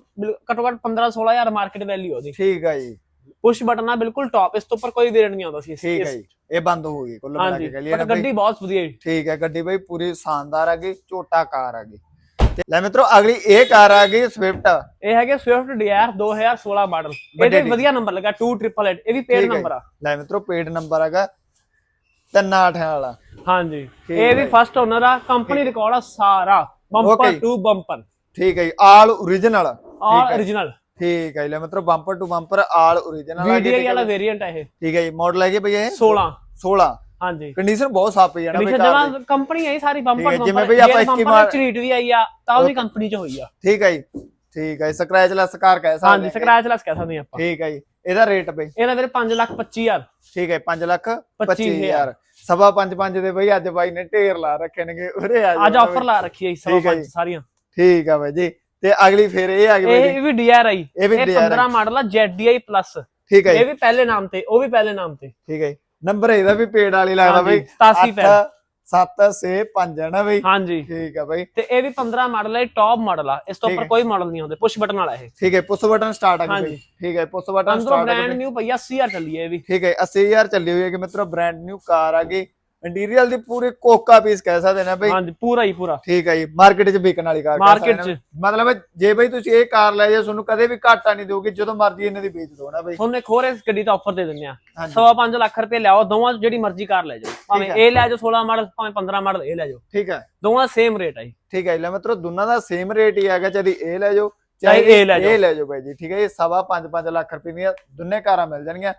ਘੱਟੋ ਘੱਟ 15 16000 ਮਾਰਕੀਟ ਵੈਲਿਊ ਉਹਦੀ। ਠੀਕ ਹੈ ਜੀ। ਪੁਸ਼ ਬਟਨ ਆ ਬਿਲਕੁਲ ਟੌਪ ਇਸ ਤੋਂ ਉੱਪਰ ਕੋਈ ਵੇਰੀਐਂਟ ਨਹੀਂ ਆਉਂਦਾ ਸੀ। ਠੀਕ ਹੈ ਜੀ ਇਹ ਬੰਦ ਹੋ ਗਈ ਕੁੱਲ ਮਿਲਾ ਕੇ ਕਹ ਬਈ ਗੱਡੀ ਬਹੁਤ ਵਧੀਆ ਹੈ ਠੀਕ ਹੈ ਗੱਡੀ ਬਈ ਪੂਰੀ ਸ਼ਾਨਦਾਰ ਆ ਗਈ ਝੋਟਾ ਕਾਰ ਆ ਗਈ। ਤੇ ਲੈ ਮਿੱਤਰੋ ਅਗਲੀ ਇਹ ਕਾਰ ਆ ਗਈ ਸਵਿਫਟ ਇਹ ਹੈਗੇ ਸਵਿਫਟ ਡਿਜ਼ਾਇਰ 2016 ਮਾਡਲ ਇਹਦੇ। ਵਧੀਆ ਨੰਬਰ ਲੱਗਾ 2888 ਇਹ ਵੀ ਪੇਡ ਨੰਬਰ ਆ। ਲੈ ਮਿੱਤਰੋ ਪੇਡ ਨੰਬਰ ਹੈਗਾ 38 ਵਾਲਾ। ਹਾਂਜੀ। ਠੀਕ ਇਹ ਵੀ ਹੈ। ਫਸਟ ਓਨਰ ਆ ਕੰਪਨੀ ਰਿਕਾਰਡ ਆ ਸਾਰਾ ਬੰਪਰ Okay। ਟੂ ਬੰਪਰ ਠੀਕ ਹੈ ਜੀ ਆਲ origignal ਆਲ origignal ਠੀਕ ਹੈ ਲੈ ਮਿੱਤਰੋ bumper to bumper all origignal ਆ। VDI ਵਾਲਾ ਵੇਰੀਐਂਟ ਹੈ ਇਹ। ਠੀਕ ਹੈ ਜੀ ਮਾਡਲ ਹੈ ਜੀ ਬਈ ਇਹ? 16 16 ਹਾਂਜੀ। ਕੰਡੀਸ਼ਨ ਬਹੁਤ ਸਾਫ਼ ਪਈ ਜਾਣਾ ਬਈ ਕੰਡੀਸ਼ਨ ਕਾਰ ਦੀ। ਕੰਪਨੀ ਹੀ ਸਾਰੀ ਠੀਕ ਹੈ, ਬੰਪਰ ਜਿਵੇਂ ਬਈ ਆਪਾਂ ਇੱਕੀ ਮਾਰ- ਚਰੀਟ ਵੀ ਆਈ ਆ ਤਾਂ ਉਹ ਵੀ ਕੰਪਨੀ ਚ ਹੋਈ ਆ। ਠੀਕ ਹੈ ਜੀ। ਠੀਕ ਹੈ ਸਕ੍ਰੈਚ ਲੈਸ ਕਾਰ ਕਹਿ ਸਕਦੇ ਹਾਂਜੀ ਹਾਂ। ਸਕ੍ਰੈਚ ਲੈਸ ਕਹਿ ਸਕਦੇ ਹਾਂ ਆਪਾਂ। ਠੀਕ ਹੈ ਜੀ। ਇਹਦਾ ਰੇਟ ਬਈ? ਇਹਦਾ ਵੀਰੇ 5 ਲੱਖ 25000 ਠੀਕ ਹੈ 5 ਲੱਖ 25,000 25000 ਸਵਾ 5 5 ਦੇ ਬਈ ਅੱਜ ਬਾਈ ਨੇ ਢੇਰ ਲਾ ਰੱਖੇ ਨੇਗੇ। ਉਰੇ ਆ ਅੱਜ ਆਫਰ ਲਾ ਰੱਖੀ ਹੈ ਸਵਾ ਠੀਕ ਹੈ ਪੰਜ ਜੀ। ਸਾਰੀਆਂ। ਠੀਕ ਆ ਬਾਈ ਜੀ। ਤੇ ਅਗਲੀ ਫਿਰ ਇਹ ਆ ਗਈ ਇਹ ਵੀ ਆਈ ਇਹ ਵੀ ਇਹ DRI 15 ਮਾਡਲ ਆ ZDI ਪਲੱਸ ਠੀਕ ਹੈ ਇਹ ਵੀ ਪਹਿਲੇ ਨਾਮ ਤੇ ਉਹ ਵੀ ਪਹਿਲੇ ਨਾਮ ਤੇ। ਠੀਕ ਹੈ ਨੰਬਰ ਇਹਦਾ ਵੀ ਪੇੜ ਵਾਲੀ ਲੱਗਦਾ ਬਈ। 87 ਪੈਰ। 7 ਸੇ 5 ਹੈ ਨਾ ਬਈ? ਹਾਂਜੀ। ਠੀਕ ਆ ਬਈ। ਤੇ ਇਹ ਵੀ 15 ਮਾਡਲ ਹੈ ਟੌਪ ਮਾਡਲ ਆ। ਇਸ ਤੋਂ ਉੱਪਰ। ਕੋਈ ਮਾਡਲ ਨਹੀਂ ਆਉਂਦੇ। ਪੁਸ਼ ਬਟਨ ਵਾਲਾ ਇਹ। ਠੀਕ ਹੈ ਪੁਸ਼ ਬਟਨ ਸਟਾਰਟ ਆ। ਬਈ। ਠੀਕ ਹੈ ਪੁਸ਼ ਬਟਨ ਅੰਦਰੋਂ ਸਟਾਰਟ ਆ ਬ੍ਰਾਂਡ ਗਈ ਨਿਊ ਪਈ 80000 ਚੱਲੀ ਹੈ ਇਹ ਵੀ। ਠੀਕ ਹੈ 80000 ਚੱਲੀ ਹੋਈ ਹੈ ਕਿ ਮਿੱਤਰੋ ਬ੍ਰਾਂਡ ਨਿਊ ਕਾਰ ਆ ਗਈ। ਇੰਟੀਰੀਅਰ ਦੀ ਪੂਰੀ ਕੋਕਾ ਪੀਸ ਕਹਿ ਸਕਦੇ ਨੇ ਬਈ। ਹਾਂਜੀ ਪੂਰਾ ਹੀ ਪੂਰਾ। ਠੀਕ ਹੈ ਜੀ ਮਾਰਕੀਟ 'ਚ ਵਿਕਣ ਵਾਲੀ ਕਾਰ ਨੇ। 'ਚ। ਮਤਲਬ ਜੇ ਬਈ ਤੁਸੀਂ ਇਹ ਕਾਰ ਲੈ ਜਾਓ ਤੁਹਾਨੂੰ ਕਦੇ ਵੀ ਘਾਟਾ ਨਹੀਂ ਦਿਓਗੇ ਜਦੋਂ ਮਰਜ਼ੀ ਇਹਨਾਂ ਦੀ ਵੇਚ ਦਿਓ ਨਾ ਬਈ। ਤੁਹਾਨੂੰ ਇੱਕ ਹੋਰ ਇਸ ਗੱਡੀ ਦਾ ਆਫਰ ਦੇ ਦਿੰਦੇ ਆ ਹਾਂਜੀ। ਸਵਾ 5 ਲੱਖ ਰੁਪਏ ਲਿਆਓ ਦੋਵਾਂ 'ਚ ਜਿਹੜੀ ਮਰਜ਼ੀ ਕਾਰ ਲੈ ਜਾਓ। ਭਾਵੇਂ ਹੈ। ਇਹ ਲੈ ਜਾਓ 16 ਮਾਡਲ ਭਾਵੇਂ 15 ਮਾਡਲ ਇਹ ਲੈ ਜਾਓ। ਠੀਕ ਹੈ ਦੋਵਾਂ ਦਾ ਸੇਮ ਰੇਟ ਆ ਜੀ। ਠੀਕ ਹੈ ਜੀ ਲੈ ਮਿੱਤਰੋ ਦੋਨਾਂ ਦਾ ਸੇਮ ਰੇਟ ਹੀ ਹੈਗਾ ਚਾਹੇ ਇਹ ਲੈ ਜਾਓ ਚਾਹੇ ਇਹ ਲੈ ਜਾਓ। ਇਹ ਲੈ ਜਾਓ ਬਾਈ ਜੀ ਠੀਕ ਹੈ ਇਹ ਸਵਾ 5-5 ਲੱਖ ਰੁਪਏ ਦੀਆਂ ਦੋਨੇ ਕਾਰਾਂ ਮਿਲ ਜਾਣਗੀਆਂ।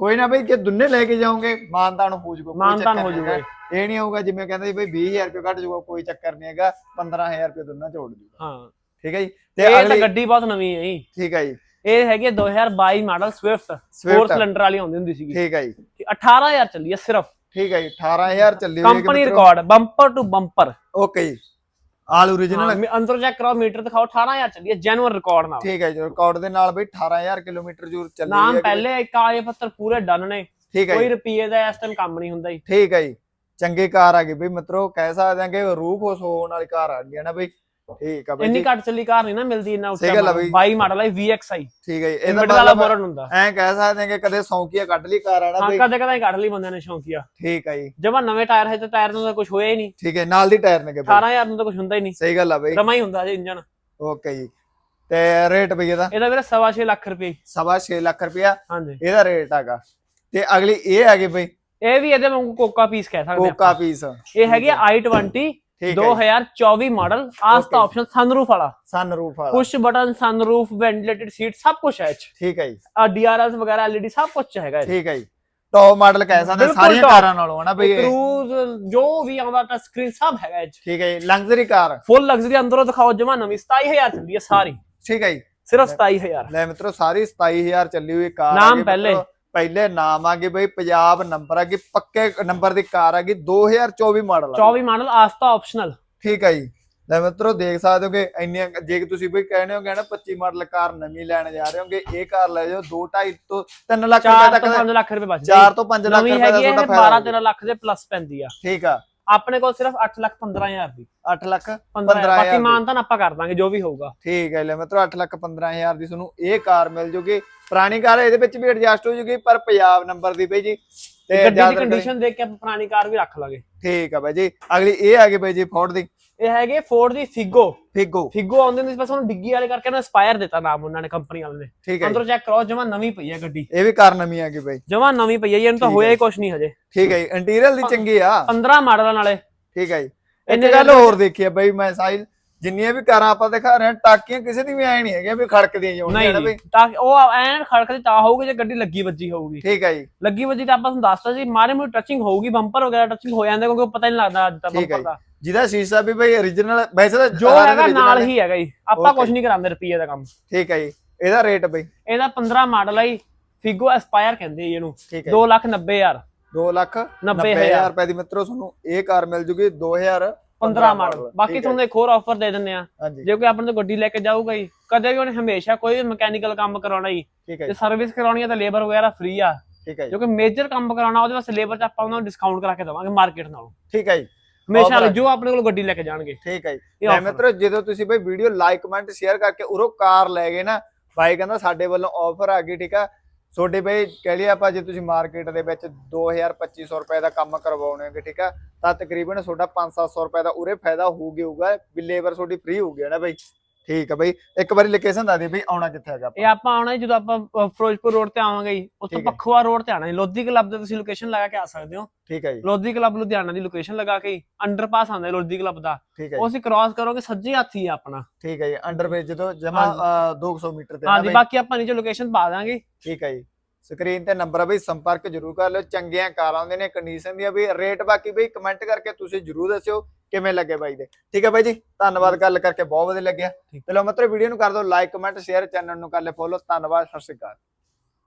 ਕੋਈ ਨਾ ਬਈ ਜੇ ਦੋਨੇ ਲੈ ਕੇ ਜਾਓਗੇ ਮਾਨਦਾਨ ਹੋ ਜਾਊਗਾ ਕੋਈ ਮਾਨਤਾਨ ਚੱਕਰ ਹੋ ਨਹੀਂ ਹੈਗਾ। ਇਹ ਨਹੀਂ ਹੋਊਗਾ ਜਿਵੇਂ ਕਹਿੰਦੇ ਸੀ ਬਈ 20000 ਰੁਪਏ ਘੱਟ ਜਾਊਗਾ ਕੋਈ ਚੱਕਰ ਨਹੀਂ ਹੈਗਾ 15000 ਰੁਪਏ ਦੋਨਾਂ ਚ ਉੜ ਜਾਊਗਾ। ਹਾਂ। ਠੀਕ ਹੈ ਜੀ? ਤੇ ਇਹ ਤਾਂ ਅਗਲੀ ਗੱਡੀ ਬਹੁਤ ਨਵੀਂ ਹੈ ਜੀ। ਠੀਕ ਹੈ ਜੀ। ਇਹ ਹੈਗੀ ਹੈ 2022 ਮਾਡਲ ਸਵਿਫਟ 4 Swift। ਸਿਲੰਡਰ ਵਾਲੀ ਆਉਂਦੀ ਹੁੰਦੀ ਸੀਗੀ। ਠੀਕ ਹੈ ਜੀ। 18000 ਚੱਲੀ ਹੈ ਸਿਰਫ। ਠੀਕ ਹੈ ਜੀ 18000 ਚੱਲੀ company record bumper to bumper okay ਜੀ। ਆਲ origignal ਅੰਦਰ ਚੈੱਕ ਕਰੋ ਮੀਟਰ ਦਿਖਾਓ 18000 ਚੱਲੀ ਹੈ ਜੈਨੂਅਰ ਰਿਕਾਰਡ ਨਾਲ। ਠੀਕ ਹੈ ਜੀ ਰਿਕਾਰਡ ਦੇ ਨਾਲ ਬਈ 18000 ਕਿਲੋਮੀਟਰ ਜੂਰ ਚੱਲੀ ਨਾਮ ਹੈ। ਪਹਿਲੇ ਕਾਗਜ਼ ਪੱਤਰ ਪੂਰੇ ਡਨ ਨੇ। ਠੀਕ ਹੈ ਕੋਈ ਜੀ। ਰੁਪਏ ਦਾ ਇਸ ਟਾਈਮ ਕੰਮ ਨਹੀਂ ਹੁੰਦਾ ਜੀ। ਠੀਕ ਹੈ ਜੀ। ਚੰਗੀ ਕਾਰ ਆ ਗਈ ਬਈ ਮਿੱਤਰੋ ਕਹਿ ਸਕਦੇ ਹਾਂ ਕਿ ਰੂਹ ਖੁਸ਼ ਹੋਣ ਵਾਲੀ ਕਾਰ ਆ ਗਈ ਹੈ ਨਾ ਬਈ। ਠੀਕ ਆ ਬਈ ਇੰਨੀ ਘੱਟ ਚੱਲੀ ਕਾਰ ਨਹੀਂ ਨਾ ਮਿਲਦੀ ਇੰਨਾ ਆ ਬਈ। 22 ਮਾਡਲ ਹੈ VXI ਠੀਕ ਹੈ ਜੀ ਇਹਦਾ ਮਿਡਲ ਵਾਲਾ ਬੋਰਨ ਹੁੰਦਾ। ਐਂ ਕਹਿ ਸਕਦੇ ਹਾਂ ਕਿ ਕਦੇ ਸੌਂਕੀਆ ਕੱਢ ਲਈ ਕਾਰ ਆ ਹਾਂ ਬਈ। ਕਦੇ ਕਦੇ ਕੱਢ ਲਈ ਬੰਦਿਆਂ ਨੇ ਸ਼ੌਂਕੀਆ। ਠੀਕ ਹੈ ਜੀ। ਜਮਾ ਨਵੇਂ ਟਾਇਰ ਹੈ ਤੇ ਟਾਇਰ ਨੂੰ ਤਾਂ ਕੁਝ ਹੋਇਆ ਹੀ ਨਹੀਂ। ਠੀਕ ਹੈ ਨਾਲ ਦੀ ਟਾਇਰ ਨੇ ਬਈ। 18000 ਨੂੰ ਤਾਂ ਕੁਝ ਹੁੰਦਾ ਹੀ ਨਹੀਂ। ਸਹੀ ਗੱਲ ਆ ਬਈ। ਰਮਾ ਹੀ ਹੁੰਦਾ ਜੀ ਇੰਜਨ ਓਕੇ ਜੀ। ਤੇ ਰੇਟ ਬਈ ਇਹਦਾ? ਇਹਦਾ ਵੀਰੇ 6.5 ਲੱਖ ਰੁਪਏ। ਸਵਾ 6 ਲੱਖ ਰੁਪਇਆ। ਹਾਂਜੀ। ਇਹਦਾ ਰੇਟ ਹੈਗਾ। ਤੇ ਅਗਲੀ ਇਹ ਹੈਗੀ ਬਈ। ਇਹ ਵੀ ਇਹਦੇ ਵਾਂਗੂ ਕੋਕਾ ਪੀਸ ਕਹਿ ਸਕਦੇ ਕੋਕਾ ਆਪਾਂ। ਪੀਸ ਇਹ ਹੈਗੀ i20 ਠੀਕ ਹੈ 2024 ਮਾਡਲ ਆਸਤਾ. ਆਪਸ਼ਨ ਸਨਰੂਫ ਵਾਲਾ। ਸਨ ਰੂਫ ਵਾਲਾ। Push button sunroof ventilated seat ਸਭ ਕੁਝ ਹੈ ਠੀਕ ਹੈ ਜੀ। ਆ ਡੀਆਰਐਸ ਵਗੈਰਾ ਐਲਈਡੀ ਸਭ ਕੁਝ ਹੈਗਾ ਠੀਕ ਹੈ ਜੀ। ਟੌਪ ਮਾਡਲ ਕਹਿ ਸਕਦੇ ਸਾਰੀਆਂ। ਕਾਰਾਂ ਨਾਲੋਂ ਹਨਾ ਬਈ ਕਰੂਜ਼ ਜੋ ਵੀ ਆਉਂਦਾ ਟੱਚ ਸਕਰੀਨ ਸਭ ਹੈਗਾ ਇਹ 'ਚ। ਠੀਕ ਹੈ ਜੀ ਲਗਜ਼ਰੀ ਕਾਰ। ਫੁੱਲ ਲਗਜ਼ਰੀ ਅੰਦਰੋਂ ਦਿਖਾਓ ਜਮਾ ਨਵੀਂ 27000 ਚੱਲੀ ਹੈ ਸਾਰੀ। ਠੀਕ ਹੈ ਜੀ। ਸਿਰਫ 27000 ਲੈ ਮਿੱਤਰੋ ਸਾਰੀ 27000 ਚੱਲੀ ਹੋਈ ਕਾਰ ਨਾਮ ਪਹਿਲੇ। ਪਹਿਲੇ ਨਾਮ ਆ ਗਏ ਬਈ ਪੰਜਾਬ ਨੰਬਰ ਆ ਗਈ ਪੱਕੇ ਨੰਬਰ ਦੀ ਕਾਰ ਆ ਗਈ 2024 ਮਾਡਲ 24 ਮਾਡਲ ਆਸਤਾ ਆਪਸ਼ਨਲ ਠੀਕ ਹੈ ਜੀ। ਲੈ ਮਿੱਤਰੋ ਦੇਖ ਸਕਦੇ ਹੋ ਕਿ ਇੰਨੀਆਂ ਜੇ ਕਿ ਤੁਸੀਂ ਬਈ ਕਹਿੰਦੇ ਹੋਗੇ ਨਾ 25 ਮਾਡਲ ਕਾਰ ਨਵੀਂ ਲੈਣ ਜਾ ਰਹੇ ਹੋਗੇ ਇਹ ਕਾਰ ਲੈ ਜਾਓ 2 2.5 ਤੋਂ 3 ਲੱਖ ਰੁਪਏ 4 ਤੱਕ ਤੋਂ ਦਾ 5 ਲੱਖ ਰੁਪਏ ਬਚ 4 ਤੋਂ 5 ਲੱਖ ਰੁਪਏ ਦਾ ਤੁਹਾਡਾ 12 ਫਾਇਦਾ 13 ਲੱਖ ਦੇ ਪਲੱਸ ਪੈਂਦੀ ਆ। ਠੀਕ ਆ। ਆਪਣੇ ਕੋਲ ਸਿਰਫ 8 ਲੱਖ 15000 ਦੀ। 8 ਲੱਖ 15 15,000 ਬਾਕੀ। ਮਾਨਤਾਨ ਆਪਾਂ ਕਰ ਦਾਂਗੇ ਜੋ ਵੀ ਹੋਊਗਾ। ਠੀਕ ਹੈ ਲੈ ਮਿੱਤਰੋ 8 ਲੱਖ 15000 ਦੀ ਤੁਹਾਨੂੰ ਇਹ ਕਾਰ ਮਿਲ ਜੂਗੀ। ਪੁਰਾਣੀ ਕਾਰ ਇਹਦੇ ਵਿੱਚ ਵੀ ਐਡਜਸਟ ਹੋ ਜੂਗੀ ਪਰ ਪੰਜਾਬ ਨੰਬਰ ਦੀ ਬਈ ਜੀ। ਤੇ ਗੱਡੀ ਦੀ ਕੰਡੀਸ਼ਨ ਦੇਖ ਕੇ ਆਪਾਂ ਪੁਰਾਣੀ ਕਾਰ ਵੀ ਰੱਖ ਲਾਂਗੇ। ਠੀਕ ਆ ਬਾਈ ਜੀ। ਅਗਲੀ ਇਹ ਆ ਗਈ ਬਾਈ ਜੀ ਫੋਰਡ ਦੀ। ਇਹ ਹੈਗੇ ਫੋਰਡ ਦੀ ਫਿਗੋ ਫਿਗੋ ਫਿਗੋ ਆਉਂਦੇ ਨੇ ਬਸ ਉਹਨੂੰ ਡਿੱਗੀ ਵਾਲੇ ਕਰਕੇ ਨਾ ਐਸਪਾਇਰ ਦਿੱਤਾ ਨਾਮ ਉਹਨਾਂ ਨੇ ਕੰਪਨੀ ਵਾਲੇ ਨੇ। ਠੀਕ ਹੈ। ਅੰਦਰੋਂ ਚੈੱਕ ਕਰੋ ਜਮਾ ਨਵੀਂ ਪਈ ਹੈ ਗੱਡੀ। ਇਹ ਵੀ ਕਾਰ ਨਵੀਂ ਆ ਗਈ ਬਾਈ। ਜਮਾ ਨਵੀਂ ਪਈ ਹੈ ਇਹਨੂੰ ਤਾਂ ਹੋਇਆ ਹੈ। ਕੁਝ ਨਹੀਂ ਹਜੇ। ਠੀਕ ਹੈ ਜੀ। ਇੰਟੀਰੀਅਰ ਦੀ ਚੰਗੀ ਆ। 15 ਮਾਡਲਾਂ ਨਾਲੇ। ਠੀਕ ਹੈ ਜੀ। ਇੰਨੇ ਇੱਕ ਗੱਲ ਹੋਰ ਦੇਖੀ ਆ ਬਾਈ ਮੈਂ ਸਾਹਿਲ। ਜਿੰਨੀਆਂ ਵੀ ਕਾਰਾਂ ਆਪਾਂ ਦਿਖਾ ਰਹੇ ਹਾਂ ਟਾਕੀਆਂ ਕਿਸੇ ਦੀ ਵੀ ਐ ਨਹੀਂ ਹੈਗੀਆਂ ਵੀ ਖੜਕਦੀਆਂ ਹੋਣਗੀਆਂ ਨਾ ਨਹੀਂ ਜੀ, ਤਾਂ ਕਿ ਉਹ ਐਨ ਖੜਕਦੀ ਤਾਂ ਹੋਊਗੀ ਜੇ ਗੱਡੀ ਲੱਗੀ ਵੱਜੀ ਹੋਊਗੀ। ਠੀਕ ਹੈ ਜੀ। ਲੱਗੀ ਵੱਜੀ ਤਾਂ ਆਪਾਂ ਤੁਹਾਨੂੰ ਦੱਸਤਾ ਜੀ ਮਾਰੇ ਮੋਟੀ ਟੱਚਿੰਗ ਹੋਊਗੀ ਬੰਪਰ ਵਗੈਰਾ ਟੱਚਿੰਗ ਹੋ ਜਾਂਦਾ ਕਿਉਂਕਿ ਉਹ ਪਤਾ ਹੀ ਨਹੀਂ ਲੱਗਦਾ ਅੱਜ ਠੀਕ ਹੈ ਬੰਪਰ ਦਾ। ਜਿਹਦਾ ਸ਼ੀਸ਼ਾ ਵੀ ਬਈ origignal ਵੈਸੇ ਤਾਂ ਜੋ ਹੈਗਾ original ਨਾਲ ਹੈ। ਹੈਗਾ ਜੀ। ਆਪਾਂ. ਕੁਝ ਨਹੀਂ ਕਰਾਂਦੇ ਰੁਪਈਏ ਦਾ ਕੰਮ। ਠੀਕ ਹੈ ਜੀ। ਇਹਦਾ ਰੇਟ ਬਈ। ਇਹਦਾ 15 ਮਾਡਲ ਹੈ ਫਿਗੋ ਐਸਪਾਇਰ ਕਹਿੰਦੇ ਜੀ ਇਹਨੂੰ। ਠੀਕ ਹੈ 2 ਲੱਖ 90 ਹਜ਼ਾਰ। 2 ਲੱਖ 90 90000 ਰੁਪਏ ਦੀ ਮਿੱਤਰੋ ਤੁਹਾਨੂੰ ਇਹ ਕਾਰ ਮਿਲ ਜੂਗੀ 2000 15 ਮਾਡਲ। ਬਾਕੀ ਤੁਹਾਨੂੰ ਇੱਕ ਹੋਰ ਆਫਰ ਦੇ ਦਿੰਦੇ ਆ ਜੇ ਕੋਈ ਆਪਣੇ ਤੋਂ ਗੱਡੀ ਲੈ ਕੇ ਜਾਊਗਾ ਜੀ ਕਦੇ ਵੀ ਉਹਨੇ ਹਮੇਸ਼ਾ ਕੋਈ ਵੀ ਮਕੈਨੀਕਲ ਕੰਮ ਕਰਾਉਣਾ ਜੀ। ਜੀ ਸਰਵਿਸ ਕਰਾਉਣੀ ਹੈ ਤਾਂ ਲੇਬਰ ਵਗੈਰਾ ਫ੍ਰੀ ਆ। ਠੀਕ ਹੈ ਜੀ। ਜੋ ਕਿ ਮੇਜਰ ਕੰਮ ਕਰਾਉਣਾ ਉਹਦੇ ਵਾਸਤੇ ਲੇਬਰ 'ਚ ਆਪਾਂ ਉਹਨਾਂ ਨੂੰ ਡਿਸਕਾਊਂਟ ਕਰਾ ਕੇ ਦੇਵਾਂਗੇ ਮਾਰਕੀਟ ਨਾਲੋਂ। ਠੀਕ ਹੈ ਜੀ। ਹਮੇਸ਼ਾ। ਜੋ ਆਪਣੇ ਕੋਲ ਗੱਡੀ ਲੈ ਕੇ ਜਾਣਗੇ। ਠੀਕ ਹੈ ਜੀ। offer। ਮਿੱਤਰੋ ਜਦੋਂ ਤੁਸੀਂ ਬਈ ਵੀਡੀਓ ਲਾਈਕ ਕਮੈਂਟ ਸ਼ੇਅਰ ਕਰਕੇ ਉਰੋਂ ਕਾਰ ਲੈ ਗਏ ਨਾ ਬਾਈ ਕਹਿੰਦਾ ਸਾਡੇ ਵੱਲੋਂ ਆਫਰ ਆ ਗਈ ਠੀਕ ਆ। ਤੁਹਾਡੇ ਬਈ ਕਹਿ ਲਈ ਆਪਾਂ ਜੇ ਤੁਸੀਂ ਮਾਰਕੀਟ ਦੇ ਵਿੱਚ 2000 2500 ਰੁਪਏ ਦਾ ਕੰਮ ਕਰਵਾਉਣੇ ਹੋਗੇ, ਠੀਕ ਆ, ਤਾਂ ਤਕਰੀਬਨ ਤੁਹਾਡਾ 5-700 ਰੁਪਏ ਦਾ ਉਰੇ ਫਾਇਦਾ ਹੋਊਗੀ ਹੋਊਗਾ, ਵੀ ਲੇਬਰ ਤੁਹਾਡੀ ਫ੍ਰੀ ਹੋਊਗੀ ਨਾ ਬਈ? ਠੀਕ ਆ ਬਈ ਇੱਕ ਵਾਰੀ ਲੋਕੇਸ਼ਨ ਦੱਸ ਦੇ ਬਈ ਆਉਣਾ ਕਿੱਥੇ ਹੈਗਾ ਇਹ ਆਪਾਂ ਆਉਣਾ ਜੀ ਜਦੋਂ ਆਪਾਂ ਅ, ਫਿਰੋਜ਼ਪੁਰ ਰੋਡ ਤੇ ਆਵਾਂਗੇ ਜੀ ਉੱਥੋਂ ਠੀਕ ਹੈ। ਪਖਵਾ ਰੋਡ ਤੇ ਆਣਾ ਜੀ। ਲੋਧੀ ਕਲੱਬ ਦੇ ਤੁਸੀਂ ਲੋਕੇਸ਼ਨ ਲਗਾ ਕੇ ਆ ਸਕਦੇ ਹੋ। ਠੀਕ ਹੈ ਜੀ। ਲੋਧੀ ਕਲੱਬ ਲੁਧਿਆਣਾ ਦੀ ਲੋਕੇਸ਼ਨ ਲਗਾ ਕੇ ਅੰਡਰਪਾਸ ਆਉਂਦਾ ਲੋਧੀ ਕਲੱਬ ਦਾ। ਠੀਕ ਹੈ ਉਹ ਜੀ ਅਸੀਂ ਕ੍ਰਾਸ ਕਰੋਗੇ ਸੱਜੇ ਹੱਥ ਹੀ ਆ ਆਪਣਾ। ਠੀਕ ਹੈ ਜੀ ਅੰਡਰ ਬ੍ਰਿਜ ਤੋਂ ਜਮਾ 200 ਮੀਟਰ ਤੇ ਨਾ ਹਾਂਜੀ ਬਈ ਬਾਕੀ ਆਪਾਂ ਨੀਚੇ ਲੋਕੇਸ਼ਨ ਪਾ ਦਾਂਗੇ। ਠੀਕ ਹੈ ਜੀ। ਸਕਰੀਨ ਤੇ ਨੰਬਰ ਆ ਬਈ ਸੰਪਰਕ ਜਰੂਰ ਕਰ ਲਿਓ। ਚੰਗੀਆਂ ਕਾਰਾਂ ਆਉਂਦੇ ਨੇ ਕੰਡੀਸ਼ਨ ਦੀਆਂ ਵੀ ਰੇਟ ਬਾਕੀ ਬਈ ਕਮੈਂਟ ਕਰਕੇ ਤੁਸੀਂ ਜਰੂਰ ਦੱਸਿਓ। ਕਿਵੇਂ ਲੱਗੇ ਬਾਈ ਦੇ? ਠੀਕ ਹੈ ਬਾਈ ਜੀ ਧੰਨਵਾਦ ਗੱਲ ਕਰਕੇ ਬਹੁਤ ਵਧੀਆ ਲੱਗਿਆ। ਚਲੋ ਮਤਲਬ ਵੀਡੀਓ ਨੂੰ ਕਰ ਦਿਓ ਲਾਈਕ ਕਮੈਂਟ ਸ਼ੇਅਰ ਚੈਨਲ ਨੂੰ ਕਰ ਲਿਓ ਫੋਲੋ ਧੰਨਵਾਦ ਸਤਿ ਸ਼੍ਰੀ ਅਕਾਲ।